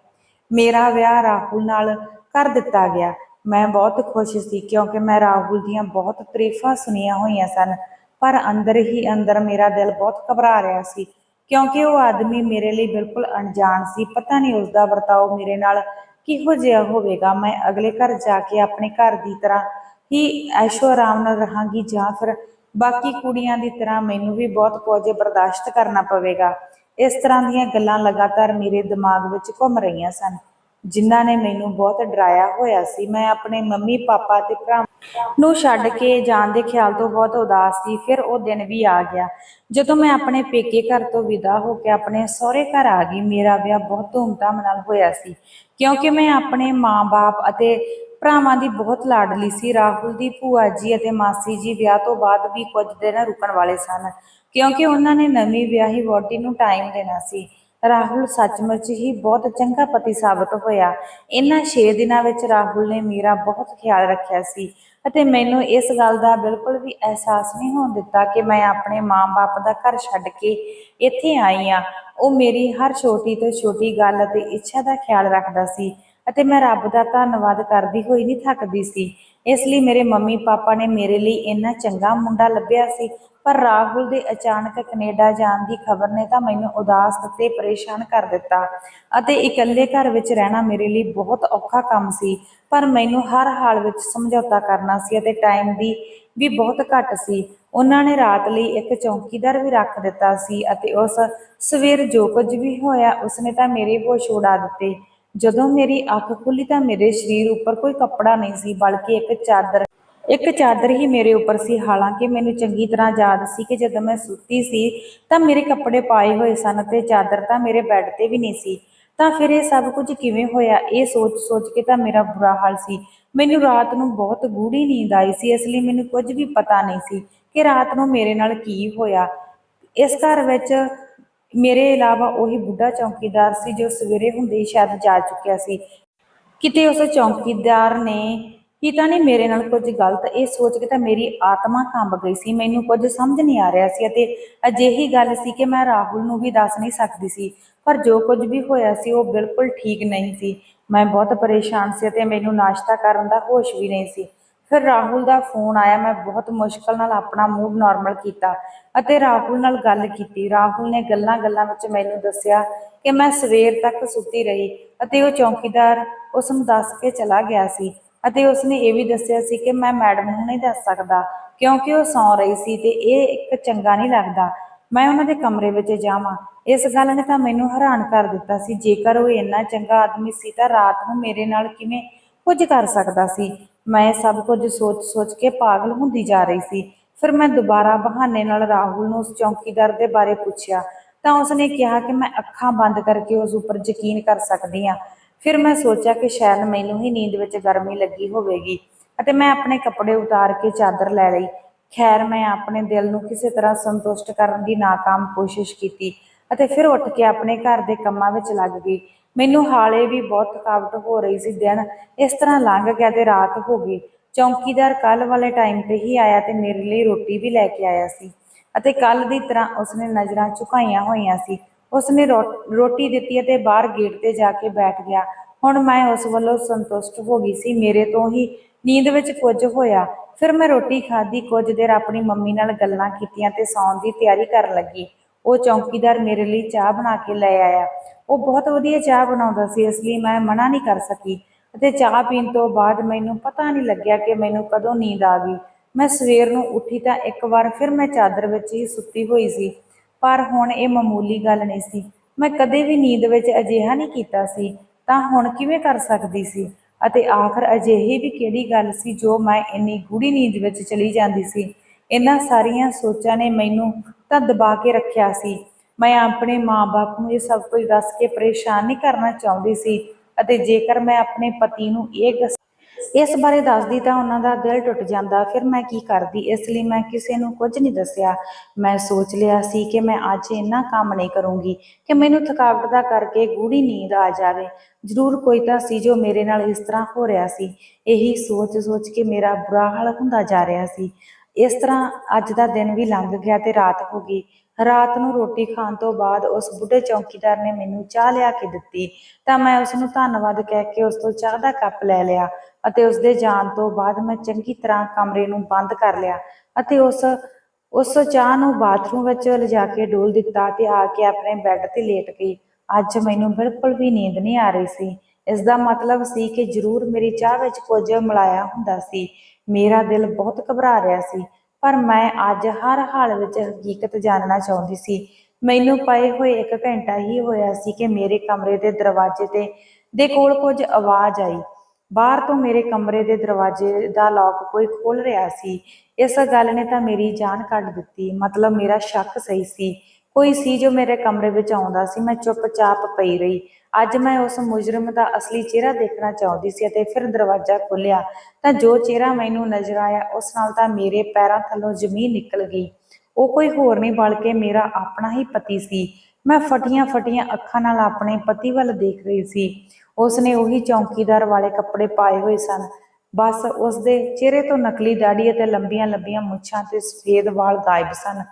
ਮੇਰਾ ਵਿਆਹ ਰਾਹੁਲ ਨਾਲ ਕਰ ਦਿੱਤਾ ਗਿਆ। ਮੈਂ ਬਹੁਤ ਖੁਸ਼ ਸੀ ਕਿਉਂਕਿ ਮੈਂ ਰਾਹੁਲ ਦੀਆਂ ਬਹੁਤ ਤਾਰੀਫਾਂ ਸੁਣੀਆਂ ਹੋਈਆਂ ਸਨ, ਪਰ ਅੰਦਰ ਹੀ ਅੰਦਰ ਮੇਰਾ ਦਿਲ ਬਹੁਤ ਘਬਰਾ ਰਿਹਾ ਸੀ, ਕਿਉਂਕਿ ਉਹ ਆਦਮੀ ਮੇਰੇ ਲਈ ਬਿਲਕੁਲ ਅਣਜਾਣ ਸੀ। ਪਤਾ ਨਹੀਂ ਉਸ ਦਾ ਵਰਤਾਓ ਮੇਰੇ ਨਾਲ ਕਿਹੋ ਜਿਹਾ ਹੋਵੇਗਾ। ਮੈਂ ਅਗਲੇ ਘਰ ਜਾ ਕੇ ਆਪਣੇ ਘਰ ਦੀ ਤਰ੍ਹਾਂ ਹੀ ਐਸ਼ੋ ਆਰਾਮ ਨਾਲ ਰਹਾਂਗੀ ਜਾਂ ਫਿਰ ਬਾਕੀ ਕੁੜੀਆਂ ਦੀ ਤਰ੍ਹਾਂ ਮੈਨੂੰ ਵੀ ਬਹੁਤ ਕੁਝ ਬਰਦਾਸ਼ਤ ਕਰਨਾ ਪਵੇਗਾ। ਇਸ ਤਰ੍ਹਾਂ ਦੀਆਂ ਗੱਲਾਂ ਲਗਾਤਾਰ ਮੇਰੇ ਦਿਮਾਗ ਵਿੱਚ ਘੁੰਮ ਰਹੀਆਂ ਸਨ। ਜਿਨ੍ਹਾਂ ਨੇ ਮੈਨੂੰ ਬਹੁਤ ਡਰਾਇਆ ਹੋਇਆ ਸੀ। ਮੈਂ ਆਪਣੇ ਮੰਮੀ, ਪਾਪਾ ਤੇ ਭਰਾ ਨੂੰ ਛੱਡ ਕੇ ਜਾਣ ਦੇ ਖਿਆਲ ਤੋਂ ਬਹੁਤ ਉਦਾਸ ਸੀ। ਫਿਰ ਉਹ ਦਿਨ ਵੀ ਆ ਗਿਆ। ਜਦੋਂ ਮੈਂ ਆਪਣੇ ਪੇਕੇ ਘਰ ਤੋਂ ਵਿਦਾ ਹੋ ਕੇ ਆਪਣੇ ਸਹੁਰੇ ਘਰ ਆ ਗਈ, ਮੇਰਾ ਵਿਆਹ ਬਹੁਤ ਧੂਮਧਾਮ ਨਾਲ ਹੋਇਆ ਸੀ। ਕਿਉਂਕਿ ਮੈਂ ਆਪਣੇ ਮਾਂ-ਬਾਪ ਅਤੇ ਭਰਾਵਾਂ ਦੀ ਬਹੁਤ ਲਾਡਲੀ ਸੀ। ਰਾਹੁਲ ਦੀ ਭੂਆ ਜੀ ਅਤੇ ਮਾਸੀ ਜੀ ਵਿਆਹ ਤੋਂ ਬਾਅਦ ਵੀ ਕੁਝ ਦਿਨ ਰੁਕਣ ਵਾਲੇ ਸਨ, ਕਿਉਂਕਿ ਉਹਨਾਂ ਨੇ ਨਵੀਂ ਵਿਆਹੀ ਵਹੁਟੀ ਨੂੰ ਟਾਈਮ ਦੇਣਾ ਸੀ। ਰਾਹੁਲ ਸੱਚਮੁੱਚ ਹੀ ਬਹੁਤ ਚੰਗਾ ਪਤੀ ਸਾਬਤ ਹੋਇਆ। ਇਹਨਾਂ 6 ਦਿਨਾਂ ਵਿੱਚ ਰਾਹੁਲ ਨੇ ਮੇਰਾ ਬਹੁਤ ਖਿਆਲ ਰੱਖਿਆ ਸੀ ਅਤੇ ਮੈਨੂੰ ਇਸ ਗੱਲ ਦਾ ਬਿਲਕੁਲ ਵੀ ਅਹਿਸਾਸ ਨਹੀਂ ਹੋਣ ਦਿੱਤਾ ਕਿ ਮੈਂ ਆਪਣੇ ਮਾਂ-ਬਾਪ ਦਾ ਘਰ ਛੱਡ ਕੇ ਇੱਥੇ ਆਈ ਹਾਂ। ਉਹ ਮੇਰੀ ਹਰ ਛੋਟੀ ਤੋਂ ਛੋਟੀ ਗੱਲ ਅਤੇ ਇੱਛਾ ਦਾ ਖਿਆਲ ਰੱਖਦਾ ਸੀ। ਅਤੇ ਮੈਂ ਰੱਬ ਦਾ ਧੰਨਵਾਦ ਕਰਦੀ ਹੋਈ ਨਹੀਂ ਥੱਕਦੀ ਸੀ। ਇਸ ਲਈ ਮੇਰੇ ਮੰਮੀ ਪਾਪਾ ਨੇ ਮੇਰੇ ਲਈ ਇੰਨਾ ਚੰਗਾ ਮੁੰਡਾ ਲੱਭਿਆ ਸੀ। ਪਰ ਰਾਹੁਲ ਦੇ ਅਚਾਨਕ ਕੈਨੇਡਾ ਜਾਣ ਦੀ ਖਬਰ ਨੇ ਤਾਂ ਮੈਨੂੰ ਉਦਾਸ ਤੇ ਪਰੇਸ਼ਾਨ ਕਰ ਦਿੱਤਾ ਅਤੇ ਇਕੱਲੇ ਘਰ ਵਿੱਚ ਰਹਿਣਾ ਮੇਰੇ ਲਈ ਬਹੁਤ ਔਖਾ ਕੰਮ ਸੀ। ਪਰ ਮੈਨੂੰ ਹਰ ਹਾਲ ਵਿੱਚ ਸਮਝੌਤਾ ਕਰਨਾ ਸੀ ਅਤੇ ਟਾਈਮ ਦੀ ਵੀ ਬਹੁਤ ਘੱਟ ਸੀ। ਉਹਨਾਂ ਨੇ ਰਾਤ ਲਈ ਇੱਕ ਚੌਕੀਦਾਰ ਵੀ ਰੱਖ ਦਿੱਤਾ ਸੀ ਅਤੇ ਉਸ ਸਵੇਰ ਜੋ ਕੁਝ ਵੀ ਹੋਇਆ, ਉਸਨੇ ਤਾਂ ਮੇਰੇ ਹੋਸ਼ ਉਡਾ ਦਿੱਤੇ। ਜਦੋਂ ਮੇਰੀ ਅੱਖ ਖੁੱਲੀ ਤਾਂ ਮੇਰੇ ਸਰੀਰ ਉੱਪਰ ਕੋਈ ਕੱਪੜਾ ਨਹੀਂ ਸੀ, ਬਲਕਿ ਇੱਕ ਚਾਦਰ। ਇੱਕ ਚਾਦਰ ਹੀ ਮੇਰੇ ਉੱਪਰ ਸੀ। ਹਾਲਾਂਕਿ ਮੈਨੂੰ ਚੰਗੀ ਤਰ੍ਹਾਂ ਯਾਦ ਸੀ ਕਿ ਜਦੋਂ ਮੈਂ ਸੁੱਤੀ ਸੀ, ਤਾਂ ਮੇਰੇ ਕੱਪੜੇ ਪਾਏ ਹੋਏ ਸਨ ਤੇ ਚਾਦਰ ਤਾਂ ਮੇਰੇ ਬੈੱਡ ਤੇ ਵੀ ਨਹੀਂ ਸੀ। ਤਾਂ ਫਿਰ ਇਹ ਸਭ ਕੁਝ ਕਿਵੇਂ ਹੋਇਆ? ਇਹ ਸੋਚ ਸੋਚ ਕੇ ਤਾਂ ਮੇਰਾ ਬੁਰਾ ਹਾਲ ਸੀ। ਮੈਨੂੰ ਰਾਤ ਨੂੰ ਬਹੁਤ ਗੂੜੀ ਨੀਂਦ ਆਈ ਸੀ, ਇਸ ਲਈ ਮੈਨੂੰ ਕੁਝ ਵੀ ਪਤਾ ਨਹੀਂ ਸੀ ਕਿ ਰਾਤ ਨੂੰ ਮੇਰੇ ਨਾਲ ਕੀ ਹੋਇਆ। ਇਸ ਘਰ ਵਿੱਚ ਮੇਰੇ ਇਲਾਵਾ ਉਹੀ ਬੁੱਢਾ ਚੌਕੀਦਾਰ ਸੀ ਜੋ ਸਵੇਰੇ ਹੁੰਦੇ ਹੀ ਸ਼ਾਇਦ ਜਾ ਚੁੱਕਿਆ ਸੀ। ਕਿਤੇ ਉਸ ਚੌਕੀਦਾਰ ਨੇ ਪਿਤਾ ਤਾਂ ਨਹੀਂ ਮੇਰੇ ਨਾਲ ਕੁਝ ਗਲਤ ਇਹ ਸੋਚ ਕੇ ਤਾਂ ਮੇਰੀ ਆਤਮਾ ਕੰਬ ਗਈ ਸੀ। ਮੈਨੂੰ ਕੁਝ ਸਮਝ ਨਹੀਂ ਆ ਰਿਹਾ ਸੀ ਅਤੇ ਅਜਿਹੀ ਗੱਲ ਸੀ ਕਿ ਮੈਂ ਰਾਹੁਲ ਨੂੰ ਵੀ ਦੱਸ ਨਹੀਂ ਸਕਦੀ ਸੀ, ਪਰ ਜੋ ਕੁਝ ਵੀ ਹੋਇਆ ਸੀ ਉਹ ਬਿਲਕੁਲ ਠੀਕ ਨਹੀਂ ਸੀ। ਮੈਂ ਬਹੁਤ ਪਰੇਸ਼ਾਨ ਸੀ ਅਤੇ ਮੈਨੂੰ ਨਾਸ਼ਤਾ ਕਰਨ ਦਾ ਹੋਸ਼ ਵੀ ਨਹੀਂ ਸੀ। ਫਿਰ ਰਾਹੁਲ ਦਾ ਫੋਨ ਆਇਆ, ਮੈਂ ਬਹੁਤ ਮੁਸ਼ਕਲ ਨਾਲ ਆਪਣਾ ਮੂਡ ਨਾਰਮਲ ਕੀਤਾ ਅਤੇ ਰਾਹੁਲ ਨਾਲ ਗੱਲ ਕੀਤੀ। ਰਾਹੁਲ ਨੇ ਗੱਲਾਂ-ਗੱਲਾਂ ਵਿੱਚ ਮੈਨੂੰ ਦੱਸਿਆ ਕਿ ਮੈਂ ਸਵੇਰ ਤੱਕ ਸੁੱਤੀ ਰਹੀ ਅਤੇ ਉਹ ਚੌਕੀਦਾਰ ਉਸ ਨੂੰ ਦੱਸ ਕੇ ਚਲਾ ਗਿਆ ਸੀ ਅਤੇ ਉਸਨੇ ਇਹ ਵੀ ਦੱਸਿਆ ਸੀ ਕਿ ਮੈਂ ਮੈਡਮ ਨੂੰ ਨਹੀਂ ਦੱਸ ਸਕਦਾ ਕਿਉਂਕਿ ਉਹ ਸੌਂ ਰਹੀ ਸੀ ਤੇ ਇਹ ਇੱਕ ਚੰਗਾ ਨਹੀਂ ਲੱਗਦਾ। ਮੈਂ ਉਹਨਾਂ ਦੇ ਕਮਰੇ ਵਿੱਚ ਜਾਵਾਂ। ਇਸ ਗੱਲ ਨੇ ਤਾਂ ਮੈਨੂੰ ਹੈਰਾਨ ਕਰ ਦਿੱਤਾ ਸੀ। ਜੇਕਰ ਉਹ ਇੰਨਾ ਚੰਗਾ ਆਦਮੀ ਸੀ ਤਾਂ ਰਾਤ ਨੂੰ ਮੇਰੇ ਨਾਲ ਕਿਵੇਂ ਕੁਝ ਕਰ ਸਕਦਾ ਸੀ? ਮੈਂ ਸਭ ਕੁਝ ਸੋਚ-ਸੋਚ ਕੇ ਪਾਗਲ ਹੁੰਦੀ ਜਾ ਰਹੀ ਸੀ। ਫਿਰ ਮੈਂ ਦੁਬਾਰਾ ਬਹਾਨੇ ਨਾਲ ਰਾਹੁਲ ਨੂੰ ਉਸ ਚੌਕੀਦਾਰ ਦੇ ਬਾਰੇ ਪੁੱਛਿਆ। ਤਾਂ ਉਸਨੇ ਕਿਹਾ ਕਿ ਮੈਂ ਅੱਖਾਂ ਬੰਦ ਕਰਕੇ ਉਸ ਉੱਪਰ ਯਕੀਨ ਕਰ ਸਕਦੀ ਹਾਂ। ਫਿਰ ਮੈਂ ਸੋਚਿਆ ਕਿ ਸ਼ਾਇਦ ਮੈਨੂੰ ਹੀ ਨੀਂਦ ਵਿੱਚ ਗਰਮੀ ਲੱਗੀ ਹੋਵੇਗੀ ਅਤੇ ਮੈਂ ਆਪਣੇ ਕੱਪੜੇ ਉਤਾਰ ਕੇ ਚਾਦਰ ਲੈ ਲਈ। ਖੈਰ, ਮੈਂ ਆਪਣੇ ਦਿਲ ਨੂੰ ਕਿਸੇ ਤਰ੍ਹਾਂ ਸੰਤੁਸ਼ਟ ਕਰਨ ਦੀ ਨਾਕਾਮ ਕੋਸ਼ਿਸ਼ ਕੀਤੀ ਅਤੇ ਫਿਰ ਉੱਠ ਕੇ ਆਪਣੇ ਘਰ ਦੇ ਕੰਮਾਂ ਵਿੱਚ ਲੱਗ ਗਈ। ਮੈਨੂੰ ਹਾਲੇ ਵੀ ਬਹੁਤ ਥਕਾਵਟ ਹੋ ਰਹੀ ਸੀ ਦਿਨ। ਇਸ ਤਰ੍ਹਾਂ ਲੰਘ ਗਿਆ ਤੇ ਰਾਤ ਹੋ ਗਈ। ਚੌਕੀਦਾਰ ਕੱਲ ਵਾਲੇ ਟਾਈਮ ਤੇ ਹੀ ਆਇਆ ਤੇ ਮੇਰੇ ਲਈ ਰੋਟੀ ਵੀ ਲੈ ਕੇ ਆਇਆ ਸੀ ਅਤੇ ਕੱਲ ਦੀ ਤਰ੍ਹਾਂ ਉਸਨੇ ਨਜ਼ਰਾਂ ਝੁਕਾਈਆਂ ਹੋਈਆਂ ਸੀ। ਉਸਨੇ ਰੋਟੀ ਦਿੱਤੀ ਅਤੇ ਬਾਹਰ ਗੇਟ ਤੇ ਜਾ ਕੇ ਬੈਠ ਗਿਆ। ਹੁਣ ਮੈਂ ਉਸ ਵੱਲੋਂ ਸੰਤੁਸ਼ਟ ਹੋ ਗਈ ਸੀ। ਮੇਰੇ ਤੋਂ ਹੀ ਨੀਂਦ ਵਿੱਚ ਕੁਝ ਹੋਇਆ। ਫਿਰ ਮੈਂ ਰੋਟੀ ਖਾਧੀ, ਕੁਝ ਦੇਰ ਆਪਣੀ ਮੰਮੀ ਨਾਲ ਗੱਲਾਂ ਕੀਤੀਆਂ ਤੇ ਸੌਣ ਦੀ ਤਿਆਰੀ ਕਰਨ ਲੱਗੀ। ਉਹ ਚੌਕੀਦਾਰ ਮੇਰੇ ਲਈ ਚਾਹ ਬਣਾ ਕੇ ਲੈ ਆਇਆ। ਉਹ ਬਹੁਤ ਵਧੀਆ ਚਾਹ ਬਣਾਉਂਦਾ ਸੀ, ਇਸ ਲਈ ਮੈਂ ਮਨਾ ਨਹੀਂ ਕਰ ਸਕੀ। ਅਤੇ ਚਾਹ ਪੀਣ ਤੋਂ ਬਾਅਦ ਮੈਨੂੰ ਪਤਾ ਨਹੀਂ ਲੱਗਿਆ ਕਿ ਮੈਨੂੰ ਕਦੋਂ ਨੀਂਦ ਆ ਗਈ। ਮੈਂ ਸਵੇਰ ਨੂੰ ਉੱਠੀ ਤਾਂ ਇੱਕ ਵਾਰ ਫਿਰ ਮੈਂ ਚਾਦਰ ਵਿੱਚ ਹੀ ਸੁੱਤੀ ਹੋਈ ਸੀ। ਪਰ ਹੁਣ ਇਹ ਮਾਮੂਲੀ ਗੱਲ ਨਹੀਂ ਸੀ। ਮੈਂ ਕਦੇ ਵੀ ਨੀਂਦ ਵਿੱਚ ਅਜਿਹਾ ਨਹੀਂ ਕੀਤਾ ਸੀ, ਤਾਂ ਹੁਣ ਕਿਵੇਂ ਕਰ ਸਕਦੀ ਸੀ? ਅਤੇ ਆਖਰ ਅਜਿਹੀ ਵੀ ਕਿਹੜੀ ਗੱਲ ਸੀ ਜੋ ਮੈਂ ਇੰਨੀ ਗੂੜੀ ਨੀਂਦ ਵਿੱਚ ਚਲੀ ਜਾਂਦੀ ਸੀ? ਇਹਨਾਂ ਸਾਰੀਆਂ ਸੋਚਾਂ ਨੇ ਮੈਨੂੰ ਤਾਂ ਦਬਾ ਕੇ ਰੱਖਿਆ ਸੀ। ਮੈਂ ਆਪਣੇ ਮਾਂ-ਬਾਪ ਨੂੰ ਇਹ ਸਭ ਕੁਝ ਦੱਸ ਕੇ ਪਰੇਸ਼ਾਨ ਨਹੀਂ ਕਰਨਾ ਚਾਹੁੰਦੀ ਸੀ ਅਤੇ ਜੇਕਰ ਮੈਂ ਆਪਣੇ ਪਤੀ ਨੂੰ ਇਹ ਇਸ ਬਾਰੇ ਦੱਸਦੀ ਤਾਂ ਉਹਨਾਂ ਦਾ ਦਿਲ ਟੁੱਟ ਜਾਂਦਾ। ਫਿਰ ਮੈਂ ਕੀ ਕਰਦੀ? ਇਸ ਲਈ ਮੈਂ ਕਿਸੇ ਨੂੰ ਕੁਝ ਨਹੀਂ ਦੱਸਿਆ। ਮੈਂ ਸੋਚ ਲਿਆ ਸੀ ਕਿ ਮੈਂ ਅੱਜ ਇੰਨਾ ਕੰਮ ਨਹੀਂ ਕਰੂੰਗੀ ਕਿ ਮੈਨੂੰ ਥਕਾਵਟ ਦਾ ਕਰਕੇ ਗੂੜੀ ਨੀਂਦ ਆ ਜਾਵੇ। ਜ਼ਰੂਰ ਕੋਈ ਤਾਂ ਸੀ ਜੋ ਮੇਰੇ ਨਾਲ ਇਸ ਤਰ੍ਹਾਂ ਹੋ ਰਿਹਾ ਸੀ। ਇਹੀ ਸੋਚ ਸੋਚ ਕੇ ਮੇਰਾ ਬੁਰਾ ਹਾਲ ਹੁੰਦਾ ਜਾ ਰਿਹਾ ਸੀ। ਇਸ ਤਰ੍ਹਾਂ ਅੱਜ ਦਾ ਦਿਨ ਵੀ ਲੰਘ ਗਿਆ ਤੇ ਰਾਤ ਹੋ ਗਈ। ਰਾਤ ਨੂੰ ਰੋਟੀ ਖਾਣ ਤੋਂ ਬਾਅਦ ਉਸ ਬੁੱਢੇ ਚੌਕੀਦਾਰ ਨੇ ਮੈਨੂੰ ਚਾਹ ਲਿਆ ਕੇ ਦਿੱਤੀ। ਤਾਂ ਮੈਂ ਉਸ ਨੂੰ ਧੰਨਵਾਦ ਕਹਿ ਕੇ ਉਸ ਤੋਂ ਚਾਹ ਦਾ ਕੱਪ ਲੈ ਲਿਆ ਅਤੇ ਉਸ ਦੇ ਜਾਣ ਤੋਂ ਬਾਅਦ ਮੈਂ ਚੰਗੀ ਤਰ੍ਹਾਂ ਕਮਰੇ ਨੂੰ ਬੰਦ ਕਰ ਲਿਆ ਅਤੇ ਉਸ ਉਸ ਚਾਹ ਨੂੰ ਬਾਥਰੂਮ ਵਿੱਚ ਲਿਜਾ ਕੇ ਡੋਲ ਦਿੱਤਾ ਤੇ ਆ ਕੇ ਆਪਣੇ ਬੈੱਡ ਤੇ ਲੇਟ ਗਈ। ਅੱਜ ਮੈਨੂੰ ਬਿਲਕੁਲ ਵੀ ਨੀਂਦ ਨਹੀਂ ਆ ਰਹੀ ਸੀ। ਇਸ ਦਾ ਮਤਲਬ ਸੀ ਕਿ ਜ਼ਰੂਰ ਮੇਰੀ ਚਾਹ ਵਿੱਚ ਕੁਝ ਮਿਲਾਇਆ ਹੁੰਦਾ ਸੀ। ਮੇਰਾ ਦਿਲ ਬਹੁਤ ਘਬਰਾ ਰਿਹਾ ਸੀ, ਪਰ ਮੈਂ ਅੱਜ ਹਰ ਹਾਲ ਵਿੱਚ ਹਕੀਕਤ ਜਾਣਨਾ ਚਾਹੁੰਦੀ ਸੀ। ਮੈਨੂੰ ਪਏ ਹੋਏ ਇੱਕ ਘੰਟਾ ਹੀ ਹੋਇਆ ਸੀ ਕਿ ਮੇਰੇ ਕਮਰੇ ਦੇ ਦਰਵਾਜ਼ੇ ਤੇ, ਦੇ ਕੋਲ ਕੁਝ ਆਵਾਜ਼ ਆਈ। ਬਾਹਰ ਤੋਂ ਮੇਰੇ ਕਮਰੇ ਦੇ ਦਰਵਾਜ਼ੇ ਦਾ ਲੌਕ ਕੋਈ ਖੋਲ ਰਿਹਾ ਸੀ। ਇਸ ਗੱਲ ਨੇ ਤਾਂ ਮੇਰੀ ਜਾਨ ਕੱਢ ਦਿੱਤੀ। ਮਤਲਬ ਮੇਰਾ ਸ਼ੱਕ ਸਹੀ ਸੀ। ਕੋਈ ਸੀ ਜੋ ਮੇਰੇ ਕਮਰੇ ਵਿੱਚ ਆਉਂਦਾ ਸੀ, ਮੈਂ ਚੁੱਪਚਾਪ ਪਈ ਰਹੀ। ਅੱਜ ਮੈਂ ਉਸ ਮੁਜਰਮ ਦਾ ਅਸਲੀ ਚਿਹਰਾ ਦੇਖਣਾ ਚਾਹੁੰਦੀ ਸੀ ਅਤੇ ਫਿਰ ਦਰਵਾਜ਼ਾ ਖੋਲ੍ਹਿਆ ਤਾਂ ਜੋ ਚਿਹਰਾ ਮੈਨੂੰ ਨਜ਼ਰ ਆਇਆ, ਉਸ ਨਾਲ ਤਾਂ ਮੇਰੇ ਪੈਰਾਂ ਥੱਲੋਂ ਜ਼ਮੀਨ ਨਿਕਲ ਗਈ। ਉਹ ਕੋਈ ਹੋਰ ਨਹੀਂ ਬਲਕਿ ਮੇਰਾ ਆਪਣਾ ਹੀ ਪਤੀ ਸੀ। ਮੈਂ ਫਟੀਆਂ ਫਟੀਆਂ ਅੱਖਾਂ ਨਾਲ ਆਪਣੇ ਪਤੀ ਵੱਲ ਦੇਖ ਰਹੀ ਸੀ। ਉਸ ਨੇ ਉਹੀ ਚੌਕੀਦਾਰ ਵਾਲੇ ਕੱਪੜੇ ਪਾਏ ਹੋਏ ਸਨ। ਬਸ ਉਸ ਦੇ ਚਿਹਰੇ ਤੋਂ ਨਕਲੀ ਦਾੜੀ ਅਤੇ ਲੰਬੀਆਂ ਲੰਬੀਆਂ ਮੁੱਛਾਂ ਤੇ ਸਫੇਦ ਵਾਲ ਗਾਇਬ ਸਨ।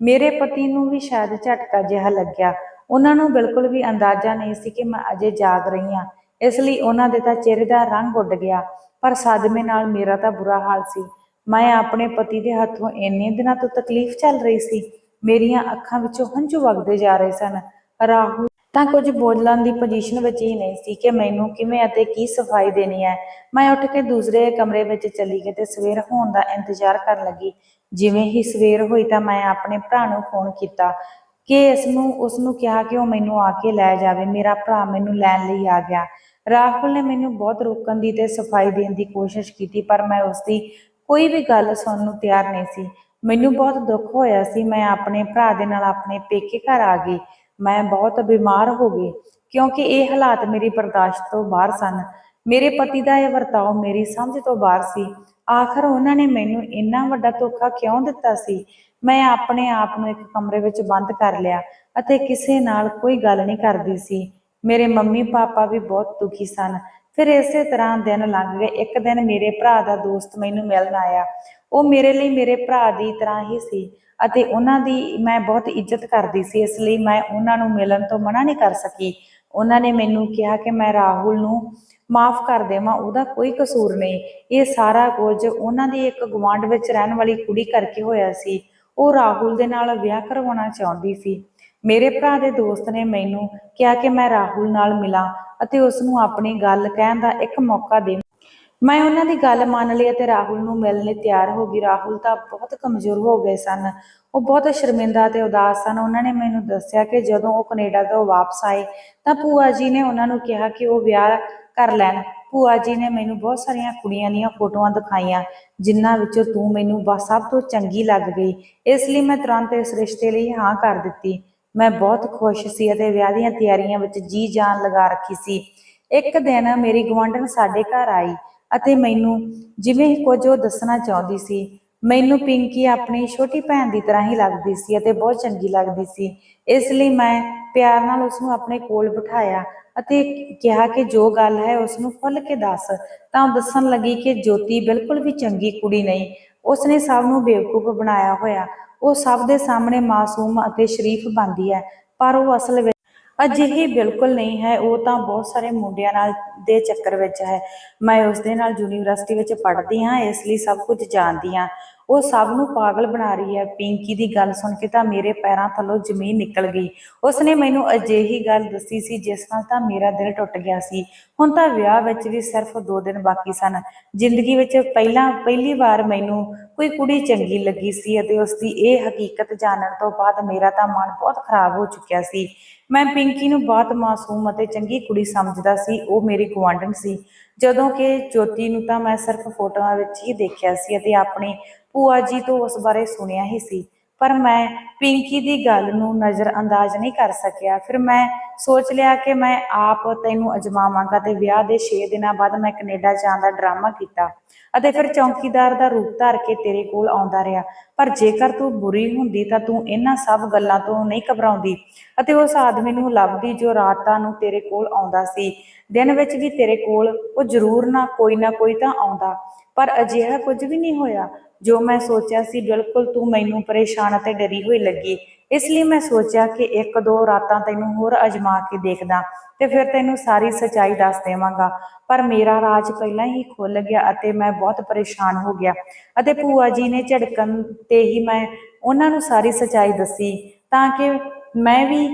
ਮੇਰੇ ਪਤੀ ਨੂੰ ਵੀ ਸ਼ਾਇਦ ਝਟਕਾ ਜਿਹਾ ਲੱਗਿਆ। ਉਹਨਾਂ ਨੂੰ ਬਿਲਕੁਲ ਵੀ ਅੰਦਾਜ਼ਾ ਨਹੀਂ ਸੀ ਕਿ ਮੈਂ ਅਜੇ ਜਾਗ ਰਹੀ ਹਾਂ। ਇਸ ਲਈ ਉਹਨਾਂ ਦੇ ਤਾਂ ਚਿਹਰੇ ਦਾ ਰੰਗ ਉੱਡ ਗਿਆ, ਪਰ ਸਦਮੇ ਨਾਲ ਮੇਰਾ ਤਾਂ ਬੁਰਾ ਹਾਲ ਸੀ। ਮੈਂ ਆਪਣੇ ਪਤੀ ਦੇ ਹੱਥੋਂ ਇੰਨੇ ਦਿਨਾਂ ਤੋਂ ਤਕਲੀਫ ਚੱਲ ਰਹੀ ਸੀ। ਮੇਰੀਆਂ ਅੱਖਾਂ ਵਿੱਚੋਂ ਹੰਝੂ ਵਗਦੇ ਜਾ ਰਹੇ ਸਨ। ਰਾਹੁਲ, ਤਾਂ ਕੁਝ ਬੋਲਣ ਦੀ ਪੋਜੀਸ਼ਨ ਵਿੱਚ ਹੀ ਨਹੀਂ ਸੀ ਕਿ ਮੈਨੂੰ ਕਿਵੇਂ ਅਤੇ ਕੀ ਸਫ਼ਾਈ ਦੇਣੀ ਹੈ। ਮੈਂ ਉੱਠ ਕੇ ਦੂਸਰੇ ਕਮਰੇ ਵਿੱਚ ਚਲੀ ਗਈ ਤੇ ਸਵੇਰ ਹੋਣ ਦਾ ਇੰਤਜ਼ਾਰ ਕਰਨ ਲੱਗੀ। ਜਿਵੇਂ ਹੀ ਸਵੇਰ ਹੋਈ ਤਾਂ ਮੈਂ ਆਪਣੇ ਭਰਾ ਨੂੰ ਫੋਨ ਕੀਤਾ ਕਿ ਇਸ ਨੂੰ ਉਸ ਨੂੰ ਕਿਹਾ ਕਿ ਉਹ ਮੈਨੂੰ ਆ ਕੇ ਲੈ ਜਾਵੇ, ਮੇਰਾ ਭਰਾ ਮੈਨੂੰ ਲੈਣ ਲਈ ਆ ਗਿਆ। ਰਾਹੁਲ ਨੇ ਮੈਨੂੰ ਬਹੁਤ ਰੋਕਣ ਦੀ ਤੇ ਸਫ਼ਾਈ ਦੇਣ ਦੀ ਕੋਸ਼ਿਸ਼ ਕੀਤੀ, ਪਰ ਮੈਂ ਉਸ ਦੀ ਕੋਈ ਵੀ ਗੱਲ ਸੁਣਨ ਨੂੰ ਤਿਆਰ ਨਹੀਂ ਸੀ। ਮੈਨੂੰ ਬਹੁਤ ਦੁੱਖ ਹੋਇਆ ਸੀ, ਮੈਂ ਆਪਣੇ ਭਰਾ ਦੇ ਨਾਲ ਆਪਣੇ ਪੇਕੇ ਘਰ ਆ ਗਈ। ਮੈਂ ਬਹੁਤ ਬਿਮਾਰ ਹੋ ਗਈ, ਕਿਉਂਕਿ ਇਹ ਹਾਲਾਤ ਮੇਰੀ ਬਰਦਾਸ਼ਤ ਤੋਂ ਬਾਹਰ ਸਨ। ਮੇਰੇ ਪਤੀ ਦਾ ਇਹ ਵਰਤਾਓ ਮੇਰੀ ਸਮਝ ਤੋਂ ਬਾਹਰ ਸੀ। ਆਖਰ ਉਹਨਾਂ ਨੇ ਮੈਨੂੰ ਇੰਨਾ ਵੱਡਾ ਧੋਖਾ ਕਿਉਂ ਦਿੱਤਾ ਸੀ? ਮੈਂ ਆਪਣੇ ਆਪ ਨੂੰ ਇੱਕ ਕਮਰੇ ਵਿੱਚ ਬੰਦ ਕਰ ਲਿਆ ਅਤੇ ਕਿਸੇ ਨਾਲ ਕੋਈ ਗੱਲ ਨਹੀਂ ਕਰਦੀ ਸੀ। ਮੇਰੇ ਮੰਮੀ ਪਾਪਾ ਵੀ ਬਹੁਤ ਦੁਖੀ ਸਨ। ਫਿਰ ਇਸੇ ਤਰ੍ਹਾਂ ਦਿਨ ਲੰਘ ਗਏ। ਇੱਕ ਦਿਨ ਮੇਰੇ ਭਰਾ ਦਾ ਦੋਸਤ ਮੈਨੂੰ ਮਿਲਣ ਆਇਆ। ਉਹ ਮੇਰੇ ਲਈ ਮੇਰੇ ਭਰਾ ਦੀ ਤਰ੍ਹਾਂ ਹੀ ਸੀ ਅਤੇ ਉਹਨਾਂ ਦੀ ਮੈਂ ਬਹੁਤ ਇੱਜ਼ਤ ਕਰਦੀ ਸੀ। ਇਸ ਲਈ ਮੈਂ ਉਹਨਾਂ ਨੂੰ ਮਿਲਣ ਤੋਂ ਮਨਾ ਨਹੀਂ ਕਰ ਸਕੀ। ਉਹਨਾਂ ਨੇ ਮੈਨੂੰ ਕਿਹਾ ਕਿ ਮੈਂ ਰਾਹੁਲ ਨੂੰ ਮਾਫ ਕਰ ਦੇਵਾਂ, ਉਹਦਾ ਕੋਈ ਕਸੂਰ ਨਹੀਂ। ਇਹ ਸਾਰਾ ਕੁਝ ਉਹਨਾਂ ਦੀ ਇੱਕ ਗੁਆਂਢ ਵਿੱਚ ਰਹਿਣ ਵਾਲੀ ਕੁੜੀ ਕਰਕੇ ਹੋਇਆ ਸੀ। ਉਹ ਰਾਹੁਲ ਦੇ ਨਾਲ ਵਿਆਹ ਕਰਵਾਉਣਾ ਚਾਹੁੰਦੀ ਸੀ। ਮੇਰੇ ਭਰਾ ਦੇ ਦੋਸਤ ਨੇ ਮੈਨੂੰ ਕਿਹਾ ਕਿ ਮੈਂ ਰਾਹੁਲ ਨਾਲ ਮਿਲਾਂ ਅਤੇ ਉਸ ਨੂੰ ਆਪਣੀ ਗੱਲ ਕਹਿਣ ਦਾ ਇੱਕ ਮੌਕਾ ਦੇ ਮੈਂ ਉਹਨਾਂ ਦੀ ਗੱਲ ਮੰਨ ਲਈ ਅਤੇ ਰਾਹੁਲ ਨੂੰ ਮਿਲਣ ਲਈ ਤਿਆਰ ਹੋ ਗਈ। ਰਾਹੁਲ ਤਾਂ ਬਹੁਤ ਕਮਜ਼ੋਰ ਹੋ ਗਏ ਸਨ। ਉਹ ਬਹੁਤ ਸ਼ਰਮਿੰਦਾ ਤੇ ਉਦਾਸ ਸਨ। ਉਹਨਾਂ ਨੇ ਮੈਨੂੰ ਦੱਸਿਆ ਕਿ ਜਦੋਂ ਉਹ ਕੈਨੇਡਾ ਤੋਂ ਵਾਪਸ ਆਏ ਤਾਂ ਭੂਆ ਜੀ ਨੇ ਉਹਨਾਂ ਨੂੰ ਕਿਹਾ ਕਿ ਉਹ ਵਿਆਹ ਕਰ ਲੈਣ। ਭੂਆ ਜੀ ਨੇ ਮੈਨੂੰ ਬਹੁਤ ਸਾਰੀਆਂ ਕੁੜੀਆਂ ਦੀਆਂ ਫੋਟੋਆਂ ਦਿਖਾਈਆਂ, ਜਿਨ੍ਹਾਂ ਵਿੱਚੋਂ ਤੂੰ ਮੈਨੂੰ ਬਸ ਸਭ ਤੋਂ ਚੰਗੀ ਲੱਗ ਗਈ। ਇਸ ਲਈ ਮੈਂ ਤੁਰੰਤ ਇਸ ਰਿਸ਼ਤੇ ਲਈ ਹਾਂ ਕਰ ਦਿੱਤੀ। ਮੈਂ ਬਹੁਤ ਖੁਸ਼ ਸੀ ਅਤੇ ਵਿਆਹ ਦੀਆਂ ਤਿਆਰੀਆਂ ਵਿੱਚ ਜੀ ਜਾਨ ਲਗਾ ਰੱਖੀ ਸੀ। ਇੱਕ ਦਿਨ ਮੇਰੀ ਗੁਆਂਢਣ ਸਾਡੇ ਘਰ ਆਈ। ਅਤੇ ਮੈਨੂੰ ਜਿਵੇਂ ਹੀ ਕੁਝ ਉਹ ਦੱਸਣਾ ਚਾਹੁੰਦੀ ਸੀ, ਮੈਨੂੰ ਪਿੰਕੀ ਆਪਣੀ ਛੋਟੀ ਭੈਣ ਦੀ ਤਰ੍ਹਾਂ ਹੀ ਲੱਗਦੀ ਸੀ ਅਤੇ ਬਹੁਤ ਚੰਗੀ ਲੱਗਦੀ ਸੀ। ਇਸ ਲਈ ਮੈਂ ਪਿਆਰ ਨਾਲ ਉਸ ਨੂੰ ਆਪਣੇ ਕੋਲ ਬਿਠਾਇਆ ਅਤੇ ਕਿਹਾ ਕਿ ਜੋ ਗੱਲ ਹੈ ਉਸ ਨੂੰ ਖੁੱਲ੍ਹ ਕੇ ਦੱਸ। ਤਾਂ ਉਹ ਦੱਸਣ ਲੱਗੀ ਕਿ ਜੋਤੀ ਬਿਲਕੁਲ ਵੀ ਚੰਗੀ ਕੁੜੀ ਨਹੀਂ ਉਸ ਨੇ ਸਭ ਨੂੰ ਬੇਵਕੂਫ ਬਣਾਇਆ ਹੋਇਆ। ਉਹ ਸਭ ਦੇ ਸਾਹਮਣੇ ਮਾਸੂਮ ਅਤੇ ਸ਼ਰੀਫ ਬਣਦੀ ਹੈ, ਪਰ ਉਹ ਅਸਲ ਵਿੱਚ ਅਜਿਹੀ ਬਿਲਕੁਲ ਨਹੀਂ ਹੈ, ਉਹ ਤਾਂ ਬਹੁਤ ਸਾਰੇ ਮੁੰਡਿਆਂ ਨਾਲ ਦੇ ਚੱਕਰ ਵਿੱਚ ਹੈ। ਮੈਂ ਉਸ ਦੇ ਨਾਲ ਯੂਨੀਵਰਸਿਟੀ ਵਿੱਚ ਪੜ੍ਹਦੀ ਹਾਂ, ਇਸ ਲਈ ਸਭ ਕੁਝ ਜਾਣਦੀ ਹਾਂ। ਉਹ ਸਭ ਨੂੰ ਪਾਗਲ ਬਣਾ ਰਹੀ ਹੈ। ਪਿੰਕੀ ਦੀ ਗੱਲ ਸੁਣ ਕੇ ਤਾਂ ਮੇਰੇ ਪੈਰਾਂ ਥੱਲੋਂ ਜ਼ਮੀਨ ਨਿਕਲ ਗਈ। ਉਸਨੇ ਮੈਨੂੰ ਅਜਿਹੀ ਗੱਲ ਦੱਸੀ ਸੀ ਜਿਸ ਨਾਲ ਤਾਂ ਮੇਰਾ ਦਿਲ ਟੁੱਟ ਗਿਆ ਸੀ। ਹੁਣ ਤਾਂ ਵਿਆਹ ਵਿੱਚ ਵੀ ਸਿਰਫ 2 ਦਿਨ ਬਾਕੀ ਸਨ। ਜ਼ਿੰਦਗੀ ਵਿੱਚ ਪਹਿਲਾਂ, ਪਹਿਲੀ ਵਾਰ ਮੈਨੂੰ ਕੋਈ ਕੁੜੀ ਚੰਗੀ ਲੱਗੀ ਸੀ ਅਤੇ ਉਸ ਦੀ ਇਹ ਹਕੀਕਤ ਜਾਣਨ ਤੋਂ ਬਾਅਦ ਮੇਰਾ ਤਾਂ ਮਨ ਬਹੁਤ ਖਰਾਬ ਹੋ ਚੁੱਕਿਆ ਸੀ। ਮੈਂ ਪਿੰਕੀ ਨੂੰ ਬਹੁਤ ਮਾਸੂਮ ਅਤੇ ਚੰਗੀ ਕੁੜੀ ਸਮਝਦਾ ਸੀ। ਉਹ ਮੇਰੀ ਗੁਆਂਢਣ ਸੀ। ਜਦੋਂ ਕਿ ਜੋਤੀ ਨੂੰ ਤਾਂ ਮੈਂ ਸਿਰਫ ਫੋਟੋਆਂ ਵਿੱਚ ਹੀ ਦੇਖਿਆ ਸੀ ਅਤੇ ਆਪਣੇ ਭੂਆ ਜੀ ਤੋਂ ਉਸ ਬਾਰੇ ਸੁਣਿਆ ਹੀ ਸੀ। ਪਰ ਮੈਂ ਪਿੰਕੀ ਦੀ ਗੱਲ ਨੂੰ ਨਜ਼ਰ ਅੰਦਾਜ਼ ਨਹੀਂ ਕਰ ਸਕਿਆ। ਫਿਰ ਮੈਂ ਸੋਚ ਲਿਆ ਕਿ ਮੈਂ ਆਪ ਤੈਨੂੰ ਅਜਮਾਵਾਂਗਾ ਤੇ ਵਿਆਹ ਦੇ 6 ਦਿਨਾਂ ਬਾਅਦ ਮੈਂ ਕੈਨੇਡਾ ਜਾਣ ਦਾ ਡਰਾਮਾ ਕੀਤਾ ਅਤੇ ਫਿਰ ਚੌਕੀਦਾਰ ਦਾ ਰੂਪ ਧਾਰ ਕੇ ਤੇਰੇ ਕੋਲ ਆਉਂਦਾ ਰਿਹਾ। ਪਰ ਜੇਕਰ ਤੂੰ ਬੁਰੀ ਹੁੰਦੀ ਤਾਂ ਤੂੰ ਇਹਨਾਂ ਸਭ ਗੱਲਾਂ ਤੋਂ ਨਹੀਂ ਘਬਰਾਉਂਦੀ ਅਤੇ ਉਸ ਆਦਮੀ ਨੂੰ ਲੱਭਦੀ ਜੋ ਰਾਤਾਂ ਨੂੰ ਤੇਰੇ ਕੋਲ ਆਉਂਦਾ ਸੀ। ਦਿਨ ਵਿੱਚ ਵੀ ਤੇਰੇ ਕੋਲ ਉਹ ਜ਼ਰੂਰ ਨਾ ਕੋਈ ਨਾ ਕੋਈ ਤਾਂ ਆਉਂਦਾ। ਪਰ ਅਜਿਹਾ ਕੁਝ ਵੀ ਨਹੀਂ ਹੋਇਆ। ਜੋ ਮੈਂ ਸੋਚਿਆ ਸੀ, ਬਿਲਕੁਲ ਤੂੰ ਮੈਨੂੰ ਪਰੇਸ਼ਾਨ ਅਤੇ ਡਰੀ ਹੋਈ ਲੱਗੀ। ਇਸ ਲਈ ਮੈਂ ਸੋਚਿਆ ਕਿ ਇੱਕ ਦੋ ਰਾਤਾਂ ਤੈਨੂੰ ਹੋਰ ਅਜਮਾ ਕੇ ਦੇਖਦਾ ਤੇ ਫਿਰ ਤੈਨੂੰ ਸਾਰੀ ਸਚਾਈ ਦੱਸ ਦੇਵਾਂਗਾ। ਪਰ ਮੇਰਾ ਰਾਜ ਪਹਿਲਾਂ ਹੀ ਖੁੱਲ ਗਿਆ ਅਤੇ ਮੈਂ ਬਹੁਤ ਪਰੇਸ਼ਾਨ ਹੋ ਗਿਆ ਅਤੇ ਭੂਆ ਜੀ ਨੇ ਝੜਕਣ ਤੇ ਹੀ ਮੈਂ ਉਹਨਾਂ ਨੂੰ ਸਾਰੀ ਸੱਚਾਈ ਦੱਸੀ ਤਾਂ ਕਿ ਮੈਂ ਵੀ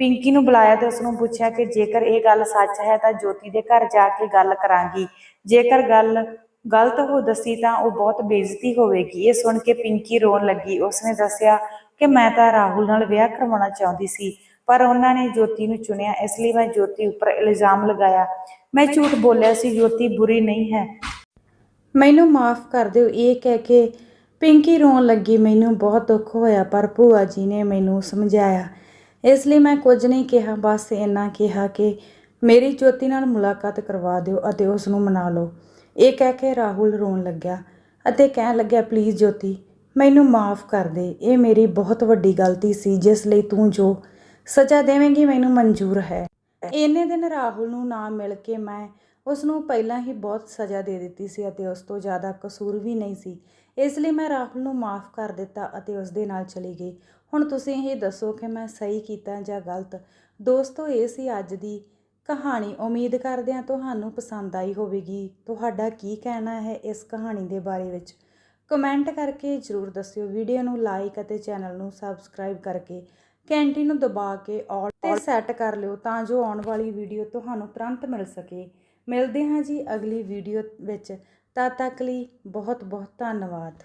ਪਿੰਕੀ ਨੂੰ ਬੁਲਾਇਆ ਤੇ ਉਸ ਨੂੰ ਪੁੱਛਿਆ ਕਿ ਜੇਕਰ ਇਹ ਗੱਲ ਸੱਚ ਹੈ ਤਾਂ ਜੋਤੀ ਦੇ ਘਰ ਜਾ ਕੇ ਗੱਲ ਕਰਾਂਗੀ। ਜੇਕਰ ਗੱਲ ਗਲਤ ਹੋ ਦੱਸੀ ਤਾਂ ਉਹ ਬਹੁਤ ਬੇਇੱਜ਼ਤੀ ਹੋਵੇਗੀ। ਇਹ ਸੁਣ ਕੇ ਪਿੰਕੀ ਰੋਣ ਲੱਗੀ। ਉਸਨੇ ਦੱਸਿਆ ਕਿ ਮੈਂ ਤਾਂ ਰਾਹੁਲ ਨਾਲ ਵਿਆਹ ਕਰਵਾਉਣਾ ਚਾਹੁੰਦੀ ਸੀ, ਪਰ ਉਹਨਾਂ ਨੇ ਜੋਤੀ ਨੂੰ ਚੁਣਿਆ, ਇਸ ਲਈ ਮੈਂ ਜੋਤੀ ਉੱਪਰ ਇਲਜ਼ਾਮ ਲਗਾਇਆ। ਮੈਂ ਝੂਠ ਬੋਲਿਆ ਸੀ, ਜੋਤੀ ਬੁਰੀ ਨਹੀਂ ਹੈ। ਮੈਨੂੰ ਮਾਫ ਕਰ ਦਿਓ। ਇਹ ਕਹਿ ਕੇ ਪਿੰਕੀ ਰੋਣ ਲੱਗੀ। ਮੈਨੂੰ ਬਹੁਤ ਦੁੱਖ ਹੋਇਆ, ਪਰ ਭੂਆ ਜੀ ਨੇ ਮੈਨੂੰ ਸਮਝਾਇਆ। ਇਸ ਲਈ ਮੈਂ ਕੁਝ ਨਹੀਂ ਕਿਹਾ, ਬਸ ਇੰਨਾ ਕਿਹਾ ਕਿ ਮੇਰੀ ਜੋਤੀ ਨਾਲ ਮੁਲਾਕਾਤ ਕਰਵਾ ਦਿਓ ਅਤੇ ਉਸ ਨੂੰ ਮਨਾ ਲਓ। ਇਹ ਕਹਿ ਕੇ ਰਾਹੁਲ ਰੋਣ ਲੱਗਿਆ ਅਤੇ ਕਹਿਣ ਲੱਗਿਆ ਪਲੀਜ਼ ਜੋਤੀ, ਮੈਨੂੰ ਮਾਫ ਕਰ ਦੇ। ਇਹ ਮੇਰੀ ਬਹੁਤ ਵੱਡੀ ਗਲਤੀ ਸੀ, ਜਿਸ ਲਈ ਤੂੰ ਜੋ ਸਜ਼ਾ ਦੇਵੇਂਗੀ, ਮੈਨੂੰ ਮਨਜ਼ੂਰ ਹੈ। ਇੰਨੇ ਦਿਨ ਰਾਹੁਲ ਨੂੰ ਨਾ ਮਿਲ ਕੇ ਮੈਂ ਉਸ ਨੂੰ ਪਹਿਲਾਂ ਹੀ ਬਹੁਤ ਸਜ਼ਾ ਦੇ ਦਿੱਤੀ ਸੀ ਅਤੇ ਉਸ ਤੋਂ ਜ਼ਿਆਦਾ ਕਸੂਰ ਵੀ ਨਹੀਂ ਸੀ। ਇਸ ਲਈ ਮੈਂ ਰਾਹੁਲ ਨੂੰ ਮਾਫ ਕਰ ਦਿੱਤਾ ਅਤੇ ਉਸ ਦੇ ਨਾਲ ਚਲੀ ਗਈ। ਹੁਣ ਤੁਸੀਂ ਇਹ ਦੱਸੋ ਕਿ ਮੈਂ ਸਹੀ ਕੀਤਾ ਜਾਂ ਗਲਤ। ਦੋਸਤੋ, ਇਹ ਸੀ ਅੱਜ ਦੀ ਕਹਾਣੀ ਉਮੀਦ ਕਰਦੇ ਹਾਂ ਤੁਹਾਨੂੰ ਪਸੰਦ ਆਈ ਹੋਵੇਗੀ। ਤੁਹਾਡਾ ਕੀ ਕਹਿਣਾ ਹੈ ਇਸ ਕਹਾਣੀ ਦੇ ਬਾਰੇ ਵਿੱਚ? ਕਮੈਂਟ ਕਰਕੇ ਜਰੂਰ ਦੱਸਿਓ। ਵੀਡੀਓ ਨੂੰ ਲਾਈਕ ਅਤੇ ਚੈਨਲ ਨੂੰ ਸਬਸਕ੍ਰਾਈਬ ਕਰਕੇ ਘੰਟੀ ਨੂੰ ਦਬਾ ਕੇ ਆਲ ਤੇ ਸੈੱਟ ਕਰ ਲਿਓ ਤਾਂ ਜੋ ਆਉਣ ਵਾਲੀ ਵੀਡੀਓ ਤੁਹਾਨੂੰ ਤੁਰੰਤ ਮਿਲ ਸਕੇ। ਮਿਲਦੇ ਹਾਂ ਜੀ ਅਗਲੀ ਵੀਡੀਓ ਵਿੱਚ। ਤਦ ਤੱਕ ਲਈ ਬਹੁਤ ਬਹੁਤ ਧੰਨਵਾਦ।